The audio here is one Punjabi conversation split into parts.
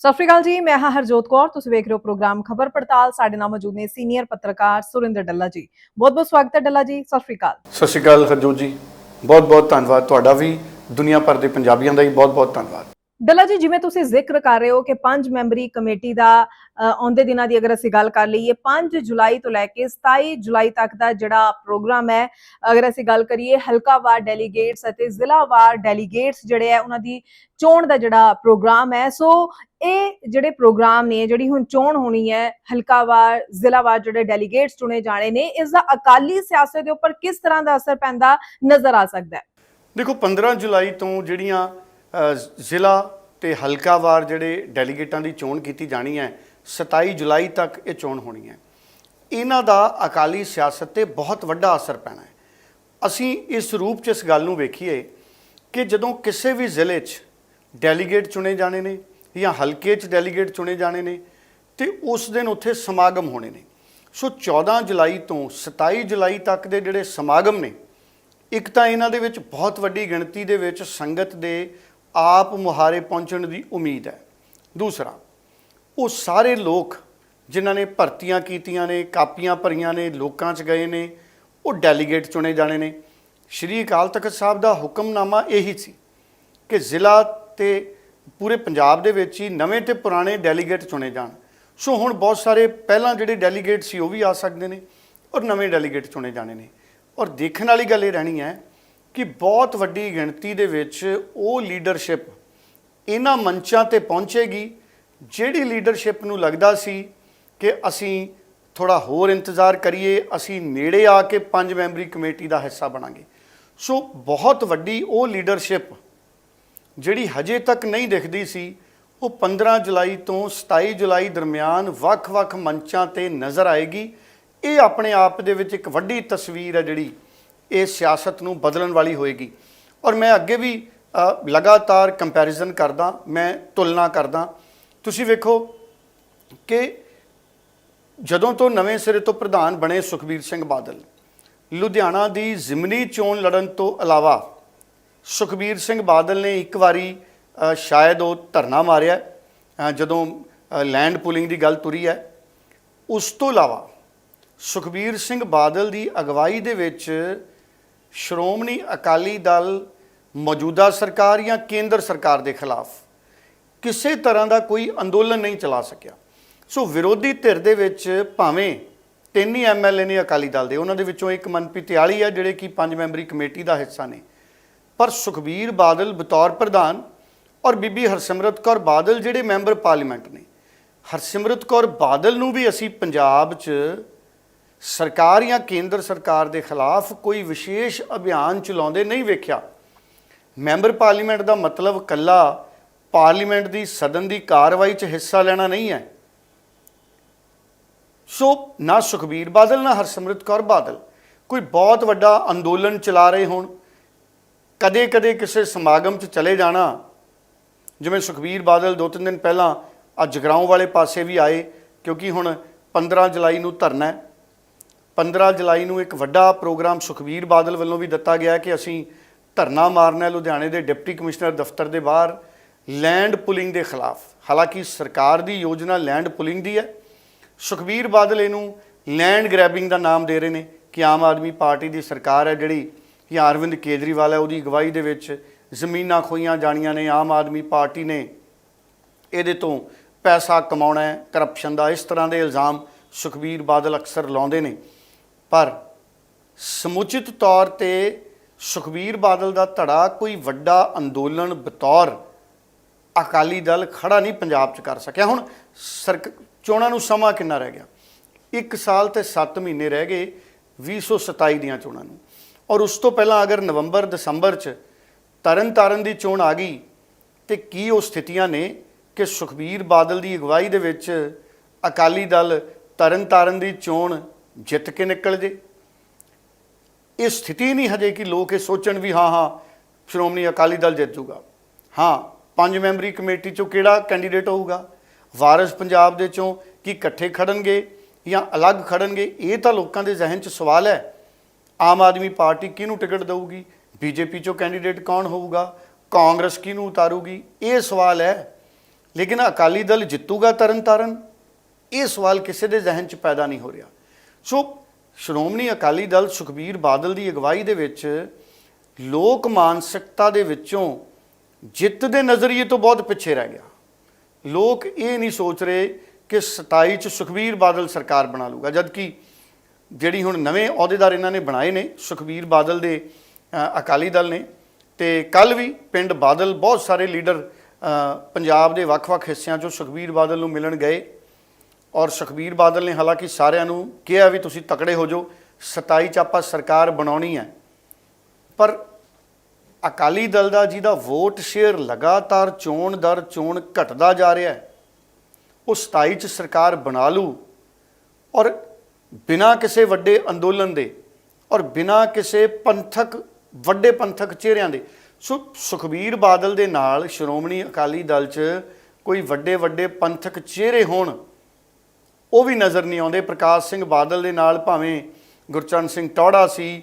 ਸਤਿ ਸ਼੍ਰੀ ਅਕਾਲ ਜੀ ਮੈਂ ਹਾਂ ਹਰਜੋਤ ਕੌਰ ਤੁਸੀਂ ਵੇਖ ਰਹੇ ਹੋ ਪ੍ਰੋਗਰਾਮ ਖਬਰ ਪੜਤਾਲ। ਸਾਡੇ ਨਾਲ ਮੌਜੂਦ ਨੇ ਸੀਨੀਅਰ ਪੱਤਰਕਾਰ ਸੁਰਿੰਦਰ ਡੱਲਾ ਜੀ। ਬਹੁਤ ਬਹੁਤ ਸਵਾਗਤ ਹੈ ਡੱਲਾ ਜੀ ਸਤਿ ਸ਼੍ਰੀ ਅਕਾਲ। ਸਤਿ ਸ਼੍ਰੀ ਅਕਾਲ ਹਰਜੋਤ ਜੀ ਬਹੁਤ ਬਹੁਤ ਧੰਨਵਾਦ ਤੁਹਾਡਾ ਵੀ ਦੁਨੀਆ ਭਰ ਦੇ ਪੰਜਾਬੀਆਂ ਦਾ ਵੀ ਬਹੁਤ ਬਹੁਤ ਧੰਨਵਾਦ। ਡੱਲਾ ਜੀ ਜਿਵੇਂ ਤੁਸੀਂ ਜ਼ਿਕਰ ਕਰ ਰਹੇ ਹੋ ਕਿ ਪੰਜ ਮੈਂਬਰੀ ਕਮੇਟੀ ਦਾ ਆਉਂਦੇ ਦਿਨਾਂ ਦੀ ਅਗਰ ਅਸੀਂ ਗੱਲ ਕਰ ਲਈਏ 5 ਜੁਲਾਈ ਤੋਂ ਲੈ ਕੇ 27 ਜੁਲਾਈ ਤੱਕ ਦਾ ਜਿਹੜਾ ਪ੍ਰੋਗਰਾਮ ਹੈ ਅਗਰ ਅਸੀਂ ਗੱਲ ਕਰੀਏ ਹਲਕਾਵਾਰ ਡੈਲੀਗੇਟਸ ਅਤੇ ਜ਼ਿਲ੍ਹਾਵਾਰ ਡੈਲੀਗੇਟਸ ਜਿਹੜੇ ਹੈ ਉਹਨਾਂ ਦੀ ਚੋਣ ਦਾ ਜਿਹੜਾ ਪ੍ਰੋਗਰਾਮ ਹੈ। ਸੋ ਇਹ ਜਿਹੜੇ ਪ੍ਰੋਗਰਾਮ ਨੇ ਜਿਹੜੀ ਹੁਣ ਚੋਣ ਹੋਣੀ ਹੈ ਹਲਕਾਵਾਰ ਜ਼ਿਲ੍ਹਾਵਾਰ ਜਿਹੜੇ ਡੈਲੀਗੇਟਸ ਚੁਣੇ ਜਾਣੇ ਨੇ ਇਸ ਦਾ ਅਕਾਲੀ ਸਿਆਸਤ ਦੇ ਉੱਪਰ ਕਿਸ ਤਰ੍ਹਾਂ ਦਾ ਅਸਰ ਪੈਂਦਾ ਨਜ਼ਰ ਆ ਸਕਦਾ ਹੈ? ਦੇਖੋ 15 ਜੁਲਾਈ ਤੋਂ ਜਿਹੜੀਆਂ ਅ, ਜ਼ਿਲ੍ਹਾ ਤੇ ਹਲਕਾਵਾਰ ਜਿਹੜੇ ਡੈਲੀਗੇਟਾਂ ਦੀ ਚੋਣ ਕੀਤੀ ਜਾਣੀ ਹੈ 27 ਜੁਲਾਈ ਤੱਕ ਇਹ ਚੋਣ ਹੋਣੀ ਹੈ। ਇਹਨਾਂ ਦਾ ਅਕਾਲੀ ਸਿਆਸਤ ਤੇ ਬਹੁਤ ਵੱਡਾ ਅਸਰ ਪੈਣਾ ਹੈ। ਅਸੀਂ ਇਸ ਰੂਪ 'ਚ ਇਸ ਗੱਲ ਨੂੰ ਵੇਖੀਏ ਕਿ ਜਦੋਂ ਕਿਸੇ ਵੀ ਜ਼ਿਲ੍ਹੇ 'ਚ ਡੈਲੀਗੇਟ ਚੁਣੇ ਜਾਣੇ ਨੇ ਜਾਂ ਹਲਕੇ 'ਚ ਡੈਲੀਗੇਟ ਚੁਣੇ ਜਾਣੇ ਨੇ ਤੇ ਉਸ ਦਿਨ ਉੱਥੇ ਸਮਾਗਮ ਹੋਣੇ ਨੇ। ਸੋ 14 ਜੁਲਾਈ ਤੋਂ 27 ਜੁਲਾਈ ਤੱਕ ਦੇ ਜਿਹੜੇ ਸਮਾਗਮ ਨੇ, ਇੱਕ ਤਾਂ ਇਹਨਾਂ ਦੇ ਵਿੱਚ ਬਹੁਤ ਵੱਡੀ ਗਿਣਤੀ ਦੇ ਵਿੱਚ ਸੰਗਤ ਦੇ ਆਪ ਮੁਹਾਰੇ ਪਹੁੰਚਣ ਦੀ ਉਮੀਦ ਹੈ। ਦੂਸਰਾ, ਉਹ ਸਾਰੇ ਲੋਕ ਜਿਨ੍ਹਾਂ ਨੇ ਭਰਤੀਆਂ ਕੀਤੀਆਂ ਨੇ, ਕਾਪੀਆਂ ਭਰੀਆਂ ਨੇ, ਲੋਕਾਂ 'ਚ ਗਏ ਨੇ, ਉਹ ਡੈਲੀਗੇਟ ਚੁਣੇ ਜਾਣੇ ਨੇ। ਸ਼੍ਰੀ ਅਕਾਲ ਤਖਤ ਸਾਹਿਬ ਦਾ ਹੁਕਮਨਾਮਾ ਇਹੀ ਸੀ ਕਿ ਜ਼ਿਲ੍ਹਾ ਤੇ ਪੂਰੇ ਪੰਜਾਬ ਦੇ ਵਿੱਚ ਹੀ ਨਵੇਂ ਤੇ ਪੁਰਾਣੇ ਡੈਲੀਗੇਟ ਚੁਣੇ ਜਾਣ। ਸੋ ਹੁਣ ਬਹੁਤ ਸਾਰੇ ਪਹਿਲਾਂ ਜਿਹੜੇ ਡੈਲੀਗੇਟ ਸੀ ਉਹ ਵੀ ਆ ਸਕਦੇ ਨੇ ਔਰ ਨਵੇਂ ਡੈਲੀਗੇਟ ਚੁਣੇ ਜਾਣੇ ਨੇ। ਔਰ ਦੇਖਣ ਵਾਲੀ ਗੱਲ ਇਹ ਰਹਿਣੀ ਹੈ ਕਿ ਬਹੁਤ ਵੱਡੀ ਗਿਣਤੀ ਦੇ ਵਿੱਚ ਉਹ ਲੀਡਰਸ਼ਿਪ ਇਹਨਾਂ ਮੰਚਾਂ ਤੇ ਪਹੁੰਚੇਗੀ ਜਿਹੜੀ ਲੀਡਰਸ਼ਿਪ ਨੂੰ ਲੱਗਦਾ ਸੀ ਕਿ ਅਸੀਂ ਥੋੜਾ ਹੋਰ ਇੰਤਜ਼ਾਰ ਕਰੀਏ, ਅਸੀਂ ਨੇੜੇ ਆ ਕੇ ਪੰਜ ਮੈਂਬਰੀ ਕਮੇਟੀ ਦਾ ਹਿੱਸਾ ਬਣਾਂਗੇ। ਸੋ ਬਹੁਤ ਵੱਡੀ ਉਹ ਲੀਡਰਸ਼ਿਪ ਜਿਹੜੀ ਹਜੇ ਤੱਕ ਨਹੀਂ ਦਿਖਦੀ ਸੀ, ਉਹ 15 ਜੁਲਾਈ ਤੋਂ 27 ਜੁਲਾਈ ਦਰਮਿਆਨ ਵੱਖ-ਵੱਖ ਮੰਚਾਂ ਤੇ ਨਜ਼ਰ ਆਏਗੀ। ਇਹ ਆਪਣੇ ਆਪ ਦੇ ਵਿੱਚ ਇੱਕ ਵੱਡੀ ਤਸਵੀਰ ਹੈ ਜਿਹੜੀ ਇਹ ਸਿਆਸਤ ਨੂੰ ਬਦਲਣ ਵਾਲੀ ਹੋਏਗੀ। ਔਰ ਮੈਂ ਅੱਗੇ ਵੀ ਲਗਾਤਾਰ ਕੰਪੈਰੀਜ਼ਨ ਕਰਦਾ, ਮੈਂ ਤੁਲਨਾ ਕਰਦਾ। ਤੁਸੀਂ ਵੇਖੋ ਕਿ ਜਦੋਂ ਤੋਂ ਨਵੇਂ ਸਿਰੇ ਤੋਂ ਪ੍ਰਧਾਨ ਬਣੇ ਸੁਖਬੀਰ ਸਿੰਘ ਬਾਦਲ, ਲੁਧਿਆਣਾ ਦੀ ਜ਼ਿਮਨੀ ਚੋਣ ਲੜਨ ਤੋਂ ਇਲਾਵਾ ਸੁਖਬੀਰ ਸਿੰਘ ਬਾਦਲ ਨੇ ਇੱਕ ਵਾਰੀ ਸ਼ਾਇਦ ਉਹ ਧਰਨਾ ਮਾਰਿਆ ਜਦੋਂ ਲੈਂਡ ਪੁਲਿੰਗ ਦੀ ਗੱਲ ਤੁਰੀ ਹੈ। ਉਸ ਤੋਂ ਇਲਾਵਾ ਸੁਖਬੀਰ ਸਿੰਘ ਬਾਦਲ ਦੀ ਅਗਵਾਈ ਦੇ ਵਿੱਚ ਸ਼੍ਰੋਮਣੀ ਅਕਾਲੀ ਦਲ ਮੌਜੂਦਾ ਸਰਕਾਰ ਜਾਂ ਕੇਂਦਰ ਸਰਕਾਰ ਦੇ ਖਿਲਾਫ ਕਿਸੇ ਤਰ੍ਹਾਂ ਦਾ ਕੋਈ ਅੰਦੋਲਨ ਨਹੀਂ ਚਲਾ ਸਕਿਆ। ਸੋ ਵਿਰੋਧੀ ਧਿਰ ਦੇ ਵਿੱਚ ਭਾਵੇਂ ਤਿੰਨ ਹੀ ਐਮਐਲਏ ਨੇ ਅਕਾਲੀ ਦਲ ਦੇ, ਉਹਨਾਂ ਦੇ ਵਿੱਚੋਂ ਇੱਕ ਮਨਪ੍ਰੀਤ ਆਲੀ ਆ ਜਿਹੜੇ ਕਿ ਪੰਜ ਮੈਂਬਰੀ ਕਮੇਟੀ ਦਾ ਹਿੱਸਾ ਨੇ। ਪਰ ਸੁਖਬੀਰ ਬਾਦਲ ਬਤੌਰ ਪ੍ਰਧਾਨ ਔਰ ਬੀਬੀ ਹਰਸਿਮਰਤ ਕੌਰ ਬਾਦਲ ਜਿਹੜੇ ਮੈਂਬਰ ਪਾਰਲੀਮੈਂਟ ਨੇ। ਹਰਸਿਮਰਤ ਕੌਰ ਬਾਦਲ ਨੂੰ ਵੀ ਅਸੀਂ ਪੰਜਾਬ 'ਚ ਸਰਕਾਰ ਜਾਂ ਕੇਂਦਰ ਸਰਕਾਰ ਦੇ ਖਿਲਾਫ ਕੋਈ ਵਿਸ਼ੇਸ਼ ਅਭਿਆਨ ਚਲਾਉਂਦੇ ਨਹੀਂ ਵੇਖਿਆ। ਮੈਂਬਰ ਪਾਰਲੀਮੈਂਟ ਦਾ ਮਤਲਬ ਕੱਲਾ ਪਾਰਲੀਮੈਂਟ ਦੀ ਸਦਨ ਦੀ ਕਾਰਵਾਈ 'ਚ ਹਿੱਸਾ ਲੈਣਾ ਨਹੀਂ ਹੈ। ਸੋ ਨਾ ਸੁਖਬੀਰ ਬਾਦਲ, ਨਾ ਹਰਸਿਮਰਤ ਕੌਰ ਬਾਦਲ ਕੋਈ ਬਹੁਤ ਵੱਡਾ ਅੰਦੋਲਨ ਚਲਾ ਰਹੇ ਹੋਣ। ਕਦੇ-ਕਦੇ ਕਿਸੇ ਸਮਾਗਮ 'ਚ ਚਲੇ ਜਾਣਾ। ਜਿਵੇਂ ਸੁਖਬੀਰ ਬਾਦਲ ਦੋ ਤਿੰਨ ਦਿਨ ਪਹਿਲਾਂ ਅੱਜ ਜਗਰਾਉਂ ਵਾਲੇ ਪਾਸੇ ਵੀ ਆਏ, ਕਿਉਂਕਿ ਹੁਣ 15 ਜੁਲਾਈ ਨੂੰ ਧਰਨਾ ਹੈ। 15 ਜੁਲਾਈ ਨੂੰ ਇੱਕ ਵੱਡਾ ਪ੍ਰੋਗਰਾਮ ਸੁਖਬੀਰ ਬਾਦਲ ਵੱਲੋਂ ਵੀ ਦਿੱਤਾ ਗਿਆ ਕਿ ਅਸੀਂ ਧਰਨਾ ਮਾਰਨਾ ਹੈ ਲੁਧਿਆਣੇ ਦੇ ਡਿਪਟੀ ਕਮਿਸ਼ਨਰ ਦਫ਼ਤਰ ਦੇ ਬਾਹਰ, ਲੈਂਡ ਪੁਲਿੰਗ ਦੇ ਖਿਲਾਫ। ਹਾਲਾਂਕਿ ਸਰਕਾਰ ਦੀ ਯੋਜਨਾ ਲੈਂਡ ਪੁਲਿੰਗ ਦੀ ਹੈ। ਸੁਖਬੀਰ ਬਾਦਲ ਇਹਨੂੰ ਲੈਂਡ ਗ੍ਰੈਬਿੰਗ ਦਾ ਨਾਮ ਦੇ ਰਹੇ ਨੇ ਕਿ ਆਮ ਆਦਮੀ ਪਾਰਟੀ ਦੀ ਸਰਕਾਰ ਹੈ ਜਿਹੜੀ ਜਾਂ ਅਰਵਿੰਦ ਕੇਜਰੀਵਾਲ ਹੈ, ਉਹਦੀ ਅਗਵਾਈ ਦੇ ਵਿੱਚ ਜ਼ਮੀਨਾਂ ਖੋਈਆਂ ਜਾਣੀਆਂ ਨੇ, ਆਮ ਆਦਮੀ ਪਾਰਟੀ ਨੇ। ਇਹਦੇ ਤੋਂ ਪੈਸਾ ਕਮਾਉਣਾ ਹੈ ਕਰਪਸ਼ਨ ਦਾ, ਇਸ ਤਰ੍ਹਾਂ ਦੇ ਇਲਜ਼ਾਮ ਸੁਖਬੀਰ ਬਾਦਲ ਅਕਸਰ ਲਾਉਂਦੇ ਨੇ। ਪਰ ਸਮੁਚਿਤ ਤੌਰ ਤੇ ਸੁਖਬੀਰ ਬਾਦਲ ਦਾ ਧੜਾ ਕੋਈ ਵੱਡਾ ਅੰਦੋਲਨ ਬਤੌਰ ਅਕਾਲੀ ਦਲ ਖੜਾ ਨਹੀਂ ਪੰਜਾਬ 'ਚ ਕਰ ਸਕਿਆ। ਹੁਣ ਸਰਕ, ਚੋਣਾਂ ਨੂੰ ਸਮਾਂ ਕਿੰਨਾ ਰਹਿ ਗਿਆ? 1 ਸਾਲ ਤੇ 7 ਮਹੀਨੇ ਰਹਿ ਗਏ 2027 ਦੀਆਂ ਚੋਣਾਂ ਨੂੰ। ਔਰ ਉਸ ਤੋਂ ਪਹਿਲਾਂ ਅਗਰ ਨਵੰਬਰ, ਦਸੰਬਰ 'ਚ ਤਰਨਤਾਰਨ ਦੀ ਚੋਣ ਆ ਗਈ, ਤੇ ਕੀ ਉਹ ਸਥਿਤੀਆਂ ਨੇ ਕਿ ਸੁਖਬੀਰ ਬਾਦਲ ਦੀ ਅਗਵਾਈ ਦੇ ਵਿੱਚ ਅਕਾਲੀ ਦਲ ਤਰਨਤਾਰਨ ਦੀ ਚੋਣ ਜਿੱਤ ਕੇ ਨਿਕਲ ਜੇ? ਇਹ ਸਥਿਤੀ ਨਹੀਂ ਹਜੇ ਕਿ ਲੋਕ ਇਹ ਸੋਚਣ ਵੀ ਹਾਂ ਹਾਂ, ਸ਼੍ਰੋਮਣੀ ਅਕਾਲੀ ਦਲ ਜਿੱਤ ਜੂਗਾ। ਹਾਂ, ਪੰਜ ਮੈਂਬਰੀ ਕਮੇਟੀ ਚੋਂ ਕਿਹੜਾ ਕੈਂਡੀਡੇਟ ਹੋਊਗਾ? ਵਾਰਿਸ ਪੰਜਾਬ ਦੇ ਚੋਂ ਕੀ ਇਕੱਠੇ ਖੜਨਗੇ ਜਾਂ ਅਲੱਗ ਖੜਨਗੇ? ਇਹ ਤਾਂ ਲੋਕਾਂ ਦੇ ਜ਼ਿਹਨ 'ਚ ਸਵਾਲ ਹੈ। ਆਮ ਆਦਮੀ ਪਾਰਟੀ ਕਿਹਨੂੰ ਟਿਕਟ ਦੇਊਗੀ? ਬੀਜੇਪੀ ਚੋਂ ਕੈਂਡੀਡੇਟ ਕੌਣ ਹੋਊਗਾ? ਕਾਂਗਰਸ ਕਿਹਨੂੰ ਉਤਾਰੂਗੀ? ਇਹ ਸਵਾਲ ਹੈ। ਲੇਕਿਨ ਅਕਾਲੀ ਦਲ ਜਿੱਤੂਗਾ ਤਰਨਤਾਰਨ? ਇਹ ਸਵਾਲ ਕਿਸੇ ਦੇ ਜ਼ਿਹਨ 'ਚ ਪੈਦਾ ਨਹੀਂ ਹੋ ਰਿਹਾ। ਸੋ, ਸ਼੍ਰੋਮਣੀ ਅਕਾਲੀ ਦਲ ਸੁਖਬੀਰ ਬਾਦਲ ਦੀ ਅਗਵਾਈ ਦੇ ਵਿੱਚ ਲੋਕ ਮਾਨਸਿਕਤਾ ਦੇ ਵਿੱਚੋਂ ਜਿੱਤ ਦੇ ਨਜ਼ਰੀਏ ਤੋਂ ਬਹੁਤ ਪਿੱਛੇ ਰਹਿ ਗਿਆ। ਲੋਕ ਇਹ ਨਹੀਂ ਸੋਚ ਰਹੇ ਕਿ 27 ਚ ਸੁਖਬੀਰ ਬਾਦਲ ਸਰਕਾਰ ਬਣਾ ਲੂਗਾ ਜਦਕਿ ਜਿਹੜੀ ਹੁਣ ਨਵੇਂ ਅਹੁਦੇਦਾਰ ਇਹਨਾਂ ਨੇ ਬਣਾਏ ਨੇ, ਸੁਖਬੀਰ ਬਾਦਲ ਦੇ ਅਕਾਲੀ ਦਲ ਨੇ, ਤੇ ਕੱਲ ਵੀ ਪਿੰਡ ਬਾਦਲ ਬਹੁਤ ਸਾਰੇ ਲੀਡਰ ਪੰਜਾਬ ਦੇ ਵੱਖ-ਵੱਖ ਹਿੱਸਿਆਂ ਚੋਂ ਸੁਖਬੀਰ ਬਾਦਲ ਨੂੰ ਮਿਲਣ ਗਏ। ਔਰ ਸੁਖਬੀਰ ਬਾਦਲ ਨੇ ਹਾਲਾਂਕਿ ਸਾਰਿਆਂ ਨੂੰ ਕਿਹਾ ਵੀ ਤੁਸੀਂ ਤਕੜੇ ਹੋ ਜਾਓ 27 ਚ ਆਪਾਂ ਸਰਕਾਰ ਬਣਾਉਣੀ ਹੈ। ਪਰ ਅਕਾਲੀ ਦਲ ਦਾ ਜਿਹਦਾ ਵੋਟ ਸ਼ੇਅਰ ਲਗਾਤਾਰ ਚੋਣ ਦਰ ਚੋਣ ਘਟਦਾ ਜਾ ਰਿਹਾ ਹੈ, ਉਹ 27 ਚ ਸਰਕਾਰ ਬਣਾ ਲੂ ਔਰ ਬਿਨਾਂ ਕਿਸੇ ਵੱਡੇ ਅੰਦੋਲਨ ਦੇ ਔਰ ਬਿਨਾਂ ਕਿਸੇ ਪੰਥਕ, ਵੱਡੇ ਪੰਥਕ ਚਿਹਰਿਆਂ ਦੇ। ਸੋ ਸੁਖਬੀਰ ਬਾਦਲ ਦੇ ਨਾਲ ਸ਼੍ਰੋਮਣੀ ਅਕਾਲੀ ਦਲ 'ਚ ਕੋਈ ਵੱਡੇ ਵੱਡੇ ਪੰਥਕ ਚਿਹਰੇ ਹੋਣ, ਉਹ ਵੀ ਨਜ਼ਰ ਨਹੀਂ ਆਉਂਦੇ। ਪ੍ਰਕਾਸ਼ ਸਿੰਘ ਬਾਦਲ ਦੇ ਨਾਲ ਭਾਵੇਂ ਗੁਰਚਰਨ ਸਿੰਘ ਟੌੜਾ ਸੀ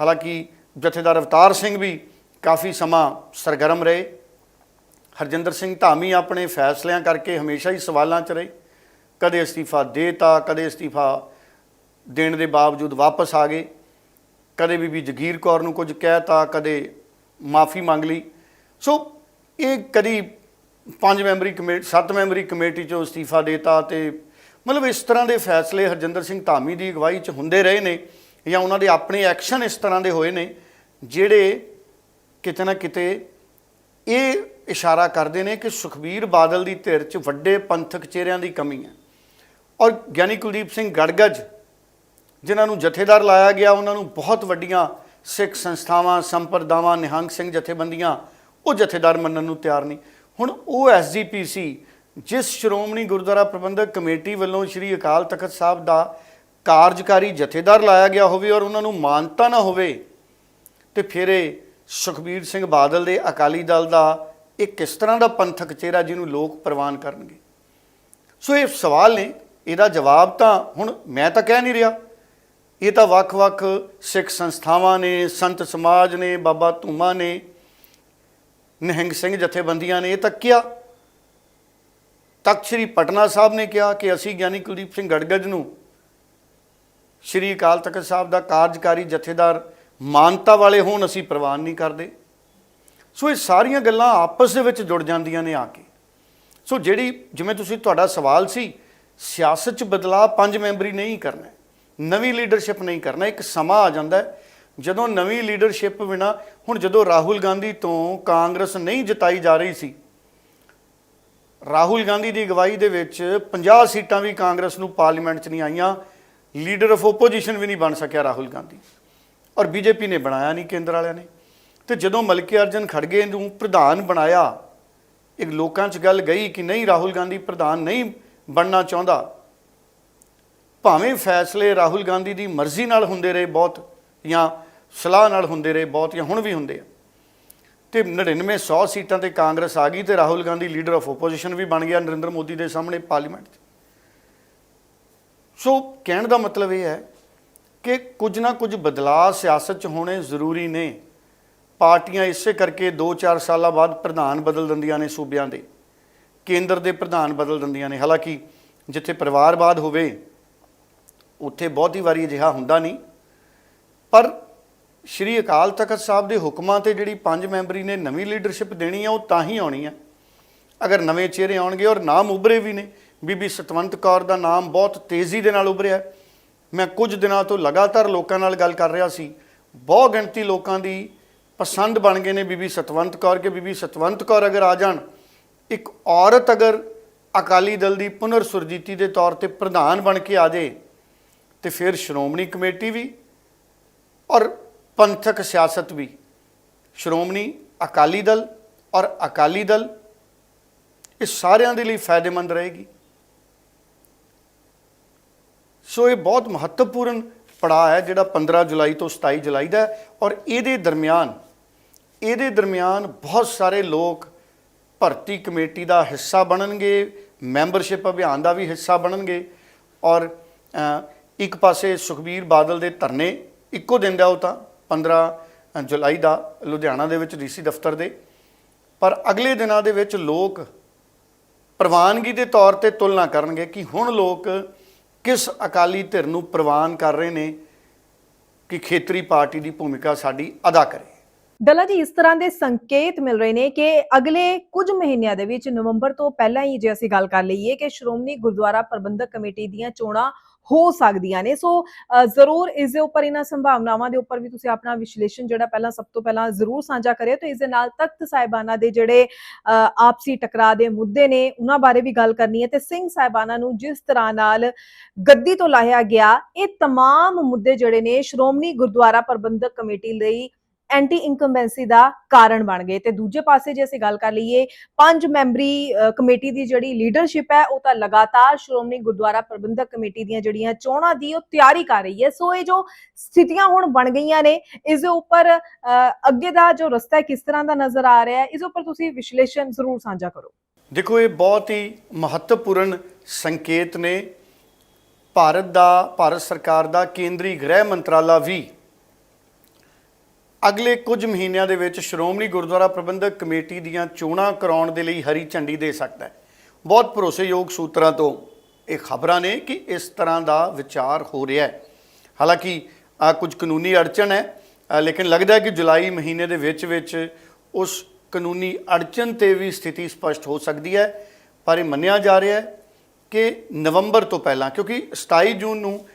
ਹਾਲਾਂਕਿ ਜਥੇਦਾਰ ਅਵਤਾਰ ਸਿੰਘ ਵੀ ਕਾਫੀ ਸਮਾਂ ਸਰਗਰਮ ਰਹੇ। ਹਰਜਿੰਦਰ ਸਿੰਘ ਧਾਮੀ ਆਪਣੇ ਫੈਸਲਿਆਂ ਕਰਕੇ ਹਮੇਸ਼ਾ ਹੀ ਸਵਾਲਾਂ 'ਚ ਰਹੇ। ਕਦੇ ਅਸਤੀਫਾ ਦੇਤਾ, ਕਦੇ ਅਸਤੀਫਾ ਦੇਣ ਦੇ ਬਾਵਜੂਦ ਵਾਪਸ ਆ ਗਏ। ਕਦੇ ਬੀਬੀ ਜਗੀਰ ਕੌਰ ਨੂੰ ਕੁਝ ਕਹਿਤਾ, ਕਦੇ ਮਾਫੀ ਮੰਗ ਲਈ। ਸੋ ਇਹ ਕਦੀ ਪੰਜ ਮੈਂਬਰੀ ਕਮੇਟੀ, ਸੱਤ ਮੈਂਬਰੀ ਕਮੇਟੀ ਚੋਂ ਅਸਤੀਫਾ ਦੇਤਾ ਤੇ ਮਤਲਬ ਇਸ ਤਰ੍ਹਾਂ ਦੇ ਫੈਸਲੇ ਹਰਜਿੰਦਰ ਸਿੰਘ ਧਾਮੀ ਦੀ ਅਗਵਾਈ 'ਚ ਹੁੰਦੇ ਰਹੇ ਨੇ ਜਾਂ ਉਹਨਾਂ ਦੇ ਆਪਣੇ ਐਕਸ਼ਨ ਇਸ ਤਰ੍ਹਾਂ ਦੇ ਹੋਏ ਨੇ ਜਿਹੜੇ ਕਿਤੇ ਨਾ ਕਿਤੇ ਇਹ ਇਸ਼ਾਰਾ ਕਰਦੇ ਨੇ ਕਿ ਸੁਖਬੀਰ ਬਾਦਲ ਦੀ ਧਿਰ 'ਚ ਵੱਡੇ ਪੰਥਕ ਚਿਹਰਿਆਂ ਦੀ ਕਮੀ ਹੈ। ਔਰ ਗਿਆਨੀ ਕੁਲਦੀਪ ਸਿੰਘ ਗੜਗੜ ਜਿਨ੍ਹਾਂ ਨੂੰ ਜਥੇਦਾਰ ਲਾਇਆ ਗਿਆ, ਉਹਨਾਂ ਨੂੰ ਬਹੁਤ ਵੱਡੀਆਂ ਸਿੱਖ ਸੰਸਥਾਵਾਂ, ਸੰਪਰਦਾਵਾਂ, ਨਿਹੰਗ ਸਿੰਘ ਜਥੇਬੰਦੀਆਂ, ਉਹ ਜਥੇਦਾਰ ਮੰਨਣ ਨੂੰ ਤਿਆਰ ਨਹੀਂ। ਹੁਣ ਉਹ ਐਸਜੀਪੀਸੀ ਜਿਸ ਸ਼੍ਰੋਮਣੀ ਗੁਰਦੁਆਰਾ ਪ੍ਰਬੰਧਕ ਕਮੇਟੀ ਵੱਲੋਂ ਸ੍ਰੀ ਅਕਾਲ ਤਖਤ ਸਾਹਿਬ ਦਾ ਕਾਰਜਕਾਰੀ ਜਥੇਦਾਰ ਲਾਇਆ ਗਿਆ ਹੋਵੇ ਔਰ ਉਹਨਾਂ ਨੂੰ ਮਾਨਤਾ ਨਾ ਹੋਵੇ, ਤੇ ਫਿਰ ਇਹ ਸੁਖਬੀਰ ਸਿੰਘ ਬਾਦਲ ਦੇ ਅਕਾਲੀ ਦਲ ਦਾ ਇਹ ਕਿਸ ਤਰ੍ਹਾਂ ਦਾ ਪੰਥਕ ਚਿਹਰਾ ਜਿਹਨੂੰ ਲੋਕ ਪ੍ਰਵਾਨ ਕਰਨਗੇ? ਸੋ ਇਹ ਸਵਾਲ ਨੇ ਇਹਦਾ ਜਵਾਬ ਤਾਂ ਹੁਣ ਮੈਂ ਤਾਂ ਕਹਿ ਨਹੀਂ ਰਿਹਾ। ਇਹ ਤਾਂ ਵੱਖ-ਵੱਖ ਸਿੱਖ ਸੰਸਥਾਵਾਂ ਨੇ, ਸੰਤ ਸਮਾਜ ਨੇ, ਬਾਬਾ ਧੂਮਾ ਨੇ, ਨਿਹੰਗ ਸਿੰਘ ਜਥੇਬੰਦੀਆਂ ਨੇ ਇਹ ਤਾਂ ਕਿਹਾ। ਤਖਤ ਸ੍ਰੀ ਪਟਨਾ ਸਾਹਿਬ ਨੇ ਕਿਹਾ ਕਿ ਅਸੀਂ ਗਿਆਨੀ ਕੁਲਦੀਪ ਸਿੰਘ ਗੜਗੜ ਨੂੰ ਸ੍ਰੀ ਅਕਾਲ ਤਖਤ ਸਾਹਿਬ ਦਾ ਕਾਰਜਕਾਰੀ ਜਥੇਦਾਰ ਮਾਨਤਾ ਵਾਲੇ ਹੋਣ ਅਸੀਂ ਪ੍ਰਵਾਨ ਨਹੀਂ ਕਰਦੇ। ਸੋ ਇਹ ਸਾਰੀਆਂ ਗੱਲਾਂ ਆਪਸ ਦੇ ਵਿੱਚ ਜੁੜ ਜਾਂਦੀਆਂ ਨੇ ਆ ਕੇ। ਸੋ ਜਿਹੜੀ, ਜਿਵੇਂ ਤੁਸੀਂ ਤੁਹਾਡਾ ਸਵਾਲ ਸੀ ਸਿਆਸਤ 'ਚ ਬਦਲਾਅ ਪੰਜ ਮੈਂਬਰੀ ਨਹੀਂ ਕਰਨਾ, ਨਵੀਂ ਲੀਡਰਸ਼ਿਪ ਨਹੀਂ ਕਰਨਾ, ਇੱਕ ਸਮਾਂ ਆ ਜਾਂਦਾ ਹੈ। ਜਦੋਂ ਨਵੀਂ ਲੀਡਰਸ਼ਿਪ ਬਿਨਾ, ਹੁਣ ਜਦੋਂ ਰਾਹੁਲ ਗਾਂਧੀ ਤੋਂ ਕਾਂਗਰਸ ਨਹੀਂ ਜਿਤਾਈ ਜਾ ਰਹੀ ਸੀ, ਰਾਹੁਲ ਗਾਂਧੀ ਦੀ ਅਗਵਾਈ ਦੇ ਵਿੱਚ 50 ਸੀਟਾਂ ਵੀ ਕਾਂਗਰਸ ਨੂੰ ਪਾਰਲੀਮੈਂਟ 'ਚ ਨਹੀਂ ਆਈਆਂ ਲੀਡਰ ਆਫ ਓਪੋਜੀਸ਼ਨ ਵੀ ਨਹੀਂ ਬਣ ਸਕਿਆ ਰਾਹੁਲ ਗਾਂਧੀ। ਔਰ ਬੀਜੇਪੀ ਨੇ ਬਣਾਇਆ ਨਹੀਂ, ਕੇਂਦਰ ਵਾਲਿਆਂ ਨੇ। ਤੇ ਜਦੋਂ ਮਲਕੀ ਅਰਜਨ ਖੜਗੇ ਨੂੰ ਪ੍ਰਧਾਨ ਬਣਾਇਆ, ਇੱਕ ਲੋਕਾਂ 'ਚ ਗੱਲ ਗਈ ਕਿ ਨਹੀਂ, ਰਾਹੁਲ ਗਾਂਧੀ ਪ੍ਰਧਾਨ ਨਹੀਂ ਬਣਨਾ ਚਾਹੁੰਦਾ। ਭਾਵੇਂ ਫੈਸਲੇ ਰਾਹੁਲ ਗਾਂਧੀ ਦੀ ਮਰਜ਼ੀ ਨਾਲ ਹੁੰਦੇ ਰਹੇ ਬਹੁਤ ਜਾਂ ਸਲਾਹ ਨਾਲ ਹੁੰਦੇ ਰਹੇ ਬਹੁਤ ਜਾਂ ਹੁਣ ਵੀ ਹੁੰਦੇ ਆ। ਤੇ 99 100 ਸੀਟਾਂ ਤੇ ਕਾਂਗਰਸ ਆ ਗਈ ਤੇ Rahul Gandhi leader of opposition ਵੀ ਬਣ ਗਿਆ ਨਰਿੰਦਰ ਮੋਦੀ ਦੇ ਸਾਹਮਣੇ ਪਾਰਲੀਮੈਂਟ 'ਚ। ਸੋ ਕਹਿਣ ਦਾ ਮਤਲਬ ਇਹ ਹੈ ਕਿ ਕੁਝ ਨਾ ਕੁਝ ਬਦਲਾਅ ਸਿਆਸਤ 'ਚ ਹੋਣੇ ਜ਼ਰੂਰੀ ਨੇ। ਪਾਰਟੀਆਂ ਇਸੇ ਕਰਕੇ 2-4 ਸਾਲਾਂ ਬਾਅਦ ਪ੍ਰਧਾਨ ਬਦਲ ਦਿੰਦੀਆਂ ਨੇ ਸੂਬਿਆਂ ਦੇ। ਕੇਂਦਰ ਦੇ ਪ੍ਰਧਾਨ ਬਦਲ ਦਿੰਦੀਆਂ ਨੇ। ਹਾਲਾਂਕਿ ਜਿੱਥੇ ਪਰਿਵਾਰਵਾਦ ਹੋਵੇ, ਉੱਥੇ ਬਹੁਤੀ ਵਾਰੀ ਅਜਿਹਾ ਹੁੰਦਾ ਨਹੀਂ। ਪਰ ਸ਼੍ਰੀ ਅਕਾਲ ਤਖਤ ਸਾਹਿਬ ਦੇ ਹੁਕਮਾਂ ਤੇ ਜਿਹੜੀ ਪੰਜ ਮੈਂਬਰੀ ਨੇ ਨਵੀਂ ਲੀਡਰਸ਼ਿਪ ਦੇਣੀ ਆ, ਉਹ ਤਾਂ ਹੀ ਆਉਣੀ ਆ। ਅਗਰ ਨਵੇਂ ਚਿਹਰੇ ਆਉਣਗੇ, ਔਰ ਨਾਮ ਉਭਰੇ ਵੀ ਨੇ, ਬੀਬੀ ਸਤਵੰਤ ਕੌਰ ਦਾ ਨਾਮ ਬਹੁਤ ਤੇਜ਼ੀ ਦੇ ਨਾਲ ਉਭਰਿਆ। ਮੈਂ ਕੁਝ ਦਿਨਾਂ ਤੋਂ ਲਗਾਤਾਰ ਲੋਕਾਂ ਨਾਲ ਗੱਲ ਕਰ ਰਿਹਾ ਸੀ। ਬਹੁ ਗਿਣਤੀ ਲੋਕਾਂ ਦੀ ਪਸੰਦ ਬਣ ਗਏ ਨੇ ਬੀਬੀ ਸਤਵੰਤ ਕੌਰ ਕਿ। ਬੀਬੀ ਸਤਵੰਤ ਕੌਰ ਅਗਰ ਆ ਜਾਣ ਇੱਕ ਔਰਤ ਅਗਰ ਅਕਾਲੀ ਦਲ ਦੀ ਪੁਨਰ ਸੁਰਜੀਤੀ ਦੇ ਤੌਰ ਤੇ ਪ੍ਰਧਾਨ ਬਣ ਕੇ ਆ ਜੇ, ਤੇ ਫਿਰ ਸ਼੍ਰੋਮਣੀ ਕਮੇਟੀ ਵੀ ਔਰ ਪੰਥਕ ਸਿਆਸਤ ਵੀ। ਸ਼੍ਰੋਮਣੀ ਅਕਾਲੀ ਦਲ ਔਰ ਅਕਾਲੀ ਦਲ ਇਹ ਸਾਰਿਆਂ ਦੇ ਲਈ ਫਾਇਦੇਮੰਦ ਰਹੇਗੀ। ਸੋ ਇਹ ਬਹੁਤ ਮਹੱਤਵਪੂਰਨ ਪੜਾਅ ਹੈ ਜਿਹੜਾ 15 ਜੁਲਾਈ ਤੋਂ 27 ਜੁਲਾਈ ਦਾ ਔਰ ਇਹਦੇ ਦਰਮਿਆਨ ਇਹਦੇ ਦਰਮਿਆਨ ਬਹੁਤ ਸਾਰੇ ਲੋਕ ਭਰਤੀ ਕਮੇਟੀ ਦਾ ਹਿੱਸਾ ਬਣਨਗੇ, ਮੈਂਬਰਸ਼ਿਪ ਅਭਿਆਨ ਦਾ ਵੀ ਹਿੱਸਾ ਬਣਨਗੇ ਔਰ ਇੱਕ ਪਾਸੇ ਸੁਖਬੀਰ ਬਾਦਲ ਦੇ ਧਰਨੇ, ਇੱਕੋ ਦਿਨ ਦਾ ਉਹ ਤਾਂ 15 ਜੁਲਾਈ ਦਾ, ਲੁਧਿਆਣਾ ਦੇ ਵਿੱਚ ਡੀਸੀ ਦਫ਼ਤਰ ਦੇ। ਪਰ ਅਗਲੇ ਦਿਨਾਂ ਦੇ ਵਿੱਚ ਲੋਕ ਪ੍ਰਵਾਨਗੀ ਦੇ ਤੌਰ ਤੇ ਤੁਲਨਾ ਕਰਨਗੇ ਕਿ ਹੁਣ ਲੋਕ ਕਿਸ ਅਕਾਲੀ ਧਿਰ ਨੂੰ ਪ੍ਰਵਾਨ ਕਰ ਰਹੇ ਨੇ ਕਿ ਖੇਤਰੀ ਪਾਰਟੀ ਦੀ ਭੂਮਿਕਾ ਸਾਡੀ ਅਦਾ ਕਰੇ। ਡੱਲਾ ਜੀ ਇਸ ਤਰ੍ਹਾਂ ਦੇ ਸੰਕੇਤ ਮਿਲ ਰਹੇ ਨੇ ਕਿ ਅਗਲੇ ਕੁਝ ਮਹੀਨਿਆਂ ਦੇ ਵਿੱਚ ਨਵੰਬਰ ਤੋਂ ਪਹਿਲਾਂ ਹੀ ਜੇ ਅਸੀਂ ਗੱਲ ਕਰ ਲਈਏ ਕਿ ਸ਼੍ਰੋਮਣੀ ਗੁਰਦੁਆਰਾ ਪ੍ਰਬੰਧਕ ਕਮੇਟੀ ਦੀਆਂ ਚੋਣਾਂ ਹੋ ਸਕਦੀਆਂ ਨੇ ਸੋ ਅ, ਜ਼ਰੂਰ ਇਸ ਦੇ ਉੱਪਰ ਇਹਨਾਂ ਸੰਭਾਵਨਾਵਾਂ ਦੇ ਉੱਪਰ ਵੀ ਤੁਸੀਂ ਆਪਣਾ ਵਿਸ਼ਲੇਸ਼ਣ ਜਿਹੜਾ ਪਹਿਲਾਂ ਸਭ ਤੋਂ ਪਹਿਲਾਂ ਜ਼ਰੂਰ ਸਾਂਝਾ ਕਰਿਓ ਤੇ ਇਸ ਦੇ ਨਾਲ ਤਖਤ ਸਾਹਿਬਾਨਾਂ ਦੇ ਜਿਹੜੇ ਅ, ਆਪਸੀ ਟਕਰਾਅ ਦੇ ਮੁੱਦੇ ਨੇ ਉਹਨਾਂ ਬਾਰੇ ਵੀ ਗੱਲ ਕਰਨੀ ਹੈ ਤੇ ਸਿੰਘ ਸਾਹਿਬਾਨਾਂ ਨੂੰ ਜਿਸ ਤਰ੍ਹਾਂ ਨਾਲ ਗੱਦੀ ਤੋਂ ਲਾਹਿਆ ਗਿਆ ਇਹ तमाम ਮੁੱਦੇ ਜਿਹੜੇ ਨੇ ਸ਼੍ਰੋਮਣੀ ਗੁਰਦੁਆਰਾ ਪ੍ਰਬੰਧਕ ਕਮੇਟੀ ਲਈ ਐਂਟੀ ਇਨਕੰਬੈਂਸੀ ਦਾ ਕਾਰਨ ਬਣ ਗਏ। ਤੇ ਦੂਜੇ ਪਾਸੇ ਜੇ ਅਸੀਂ ਗੱਲ ਕਰ ਲਈਏ, ਪੰਜ ਮੈਂਬਰੀ ਕਮੇਟੀ ਦੀ ਜਿਹੜੀ ਲੀਡਰਸ਼ਿਪ ਹੈ, ਉਹ ਤਾਂ ਲਗਾਤਾਰ ਸ਼੍ਰੋਮਣੀ ਗੁਰਦੁਆਰਾ ਪ੍ਰਬੰਧਕ ਕਮੇਟੀ ਦੀਆਂ ਜਿਹੜੀਆਂ ਚੋਣਾਂ ਦੀ ਉਹ ਤਿਆਰੀ ਕਰ ਰਹੀ ਹੈ। ਸੋ ਇਹ ਜੋ ਸਥਿਤੀਆਂ ਹੁਣ ਬਣ ਗਈਆਂ ਨੇ, ਇਸ ਦੇ ਉੱਪਰ ਅੱਗੇ ਦਾ ਜੋ ਰਸਤਾ ਕਿਸ ਤਰ੍ਹਾਂ ਦਾ ਨਜ਼ਰ ਆ ਰਿਹਾ ਹੈ, ਇਸ ਉੱਪਰ ਤੁਸੀਂ ਵਿਸ਼ਲੇਸ਼ਣ ਜ਼ਰੂਰ ਸਾਂਝਾ ਕਰੋ। ਦੇਖੋ, ਇਹ ਬਹੁਤ ਹੀ ਮਹੱਤਵਪੂਰਨ ਸੰਕੇਤ ਨੇ। ਭਾਰਤ ਦਾ, ਭਾਰਤ ਸਰਕਾਰ ਦਾ ਕੇਂਦਰੀ ਗ੍ਰਹਿ ਮੰਤਰਾਲਾ ਵੀ ਅਗਲੇ ਕੁਝ ਮਹੀਨਿਆਂ ਦੇ ਵਿੱਚ ਸ਼੍ਰੋਮਣੀ ਗੁਰਦੁਆਰਾ ਪ੍ਰਬੰਧਕ ਕਮੇਟੀ ਦੀਆਂ ਚੋਣਾਂ ਕਰਾਉਣ ਦੇ ਲਈ ਹਰੀ ਝੰਡੀ ਦੇ ਸਕਦਾ ਹੈ। ਬਹੁਤ ਭਰੋਸੇਯੋਗ ਸੂਤਰਾਂ ਤੋਂ ਇਹ ਖਬਰਾਂ ਨੇ ਕਿ ਇਸ ਤਰ੍ਹਾਂ ਦਾ ਵਿਚਾਰ ਹੋ ਰਿਹਾ ਹੈ। ਹਾਲਾਂਕਿ ਕੁਝ ਕਾਨੂੰਨੀ ਅੜਚਨ ਹੈ ਲੇਕਿਨ ਲੱਗਦਾ ਹੈ ਕਿ ਜੁਲਾਈ ਮਹੀਨੇ ਦੇ ਵਿੱਚ ਵਿੱਚ ਉਸ ਕਾਨੂੰਨੀ ਅੜਚਨ ਤੇ ਵੀ ਸਥਿਤੀ ਸਪਸ਼ਟ ਹੋ ਸਕਦੀ ਹੈ। ਪਰ ਇਹ ਮੰਨਿਆ ਜਾ ਰਿਹਾ ਹੈ ਕਿ ਨਵੰਬਰ ਤੋਂ ਪਹਿਲਾਂ, ਕਿਉਂਕਿ 27 ਜੂਨ ਨੂੰ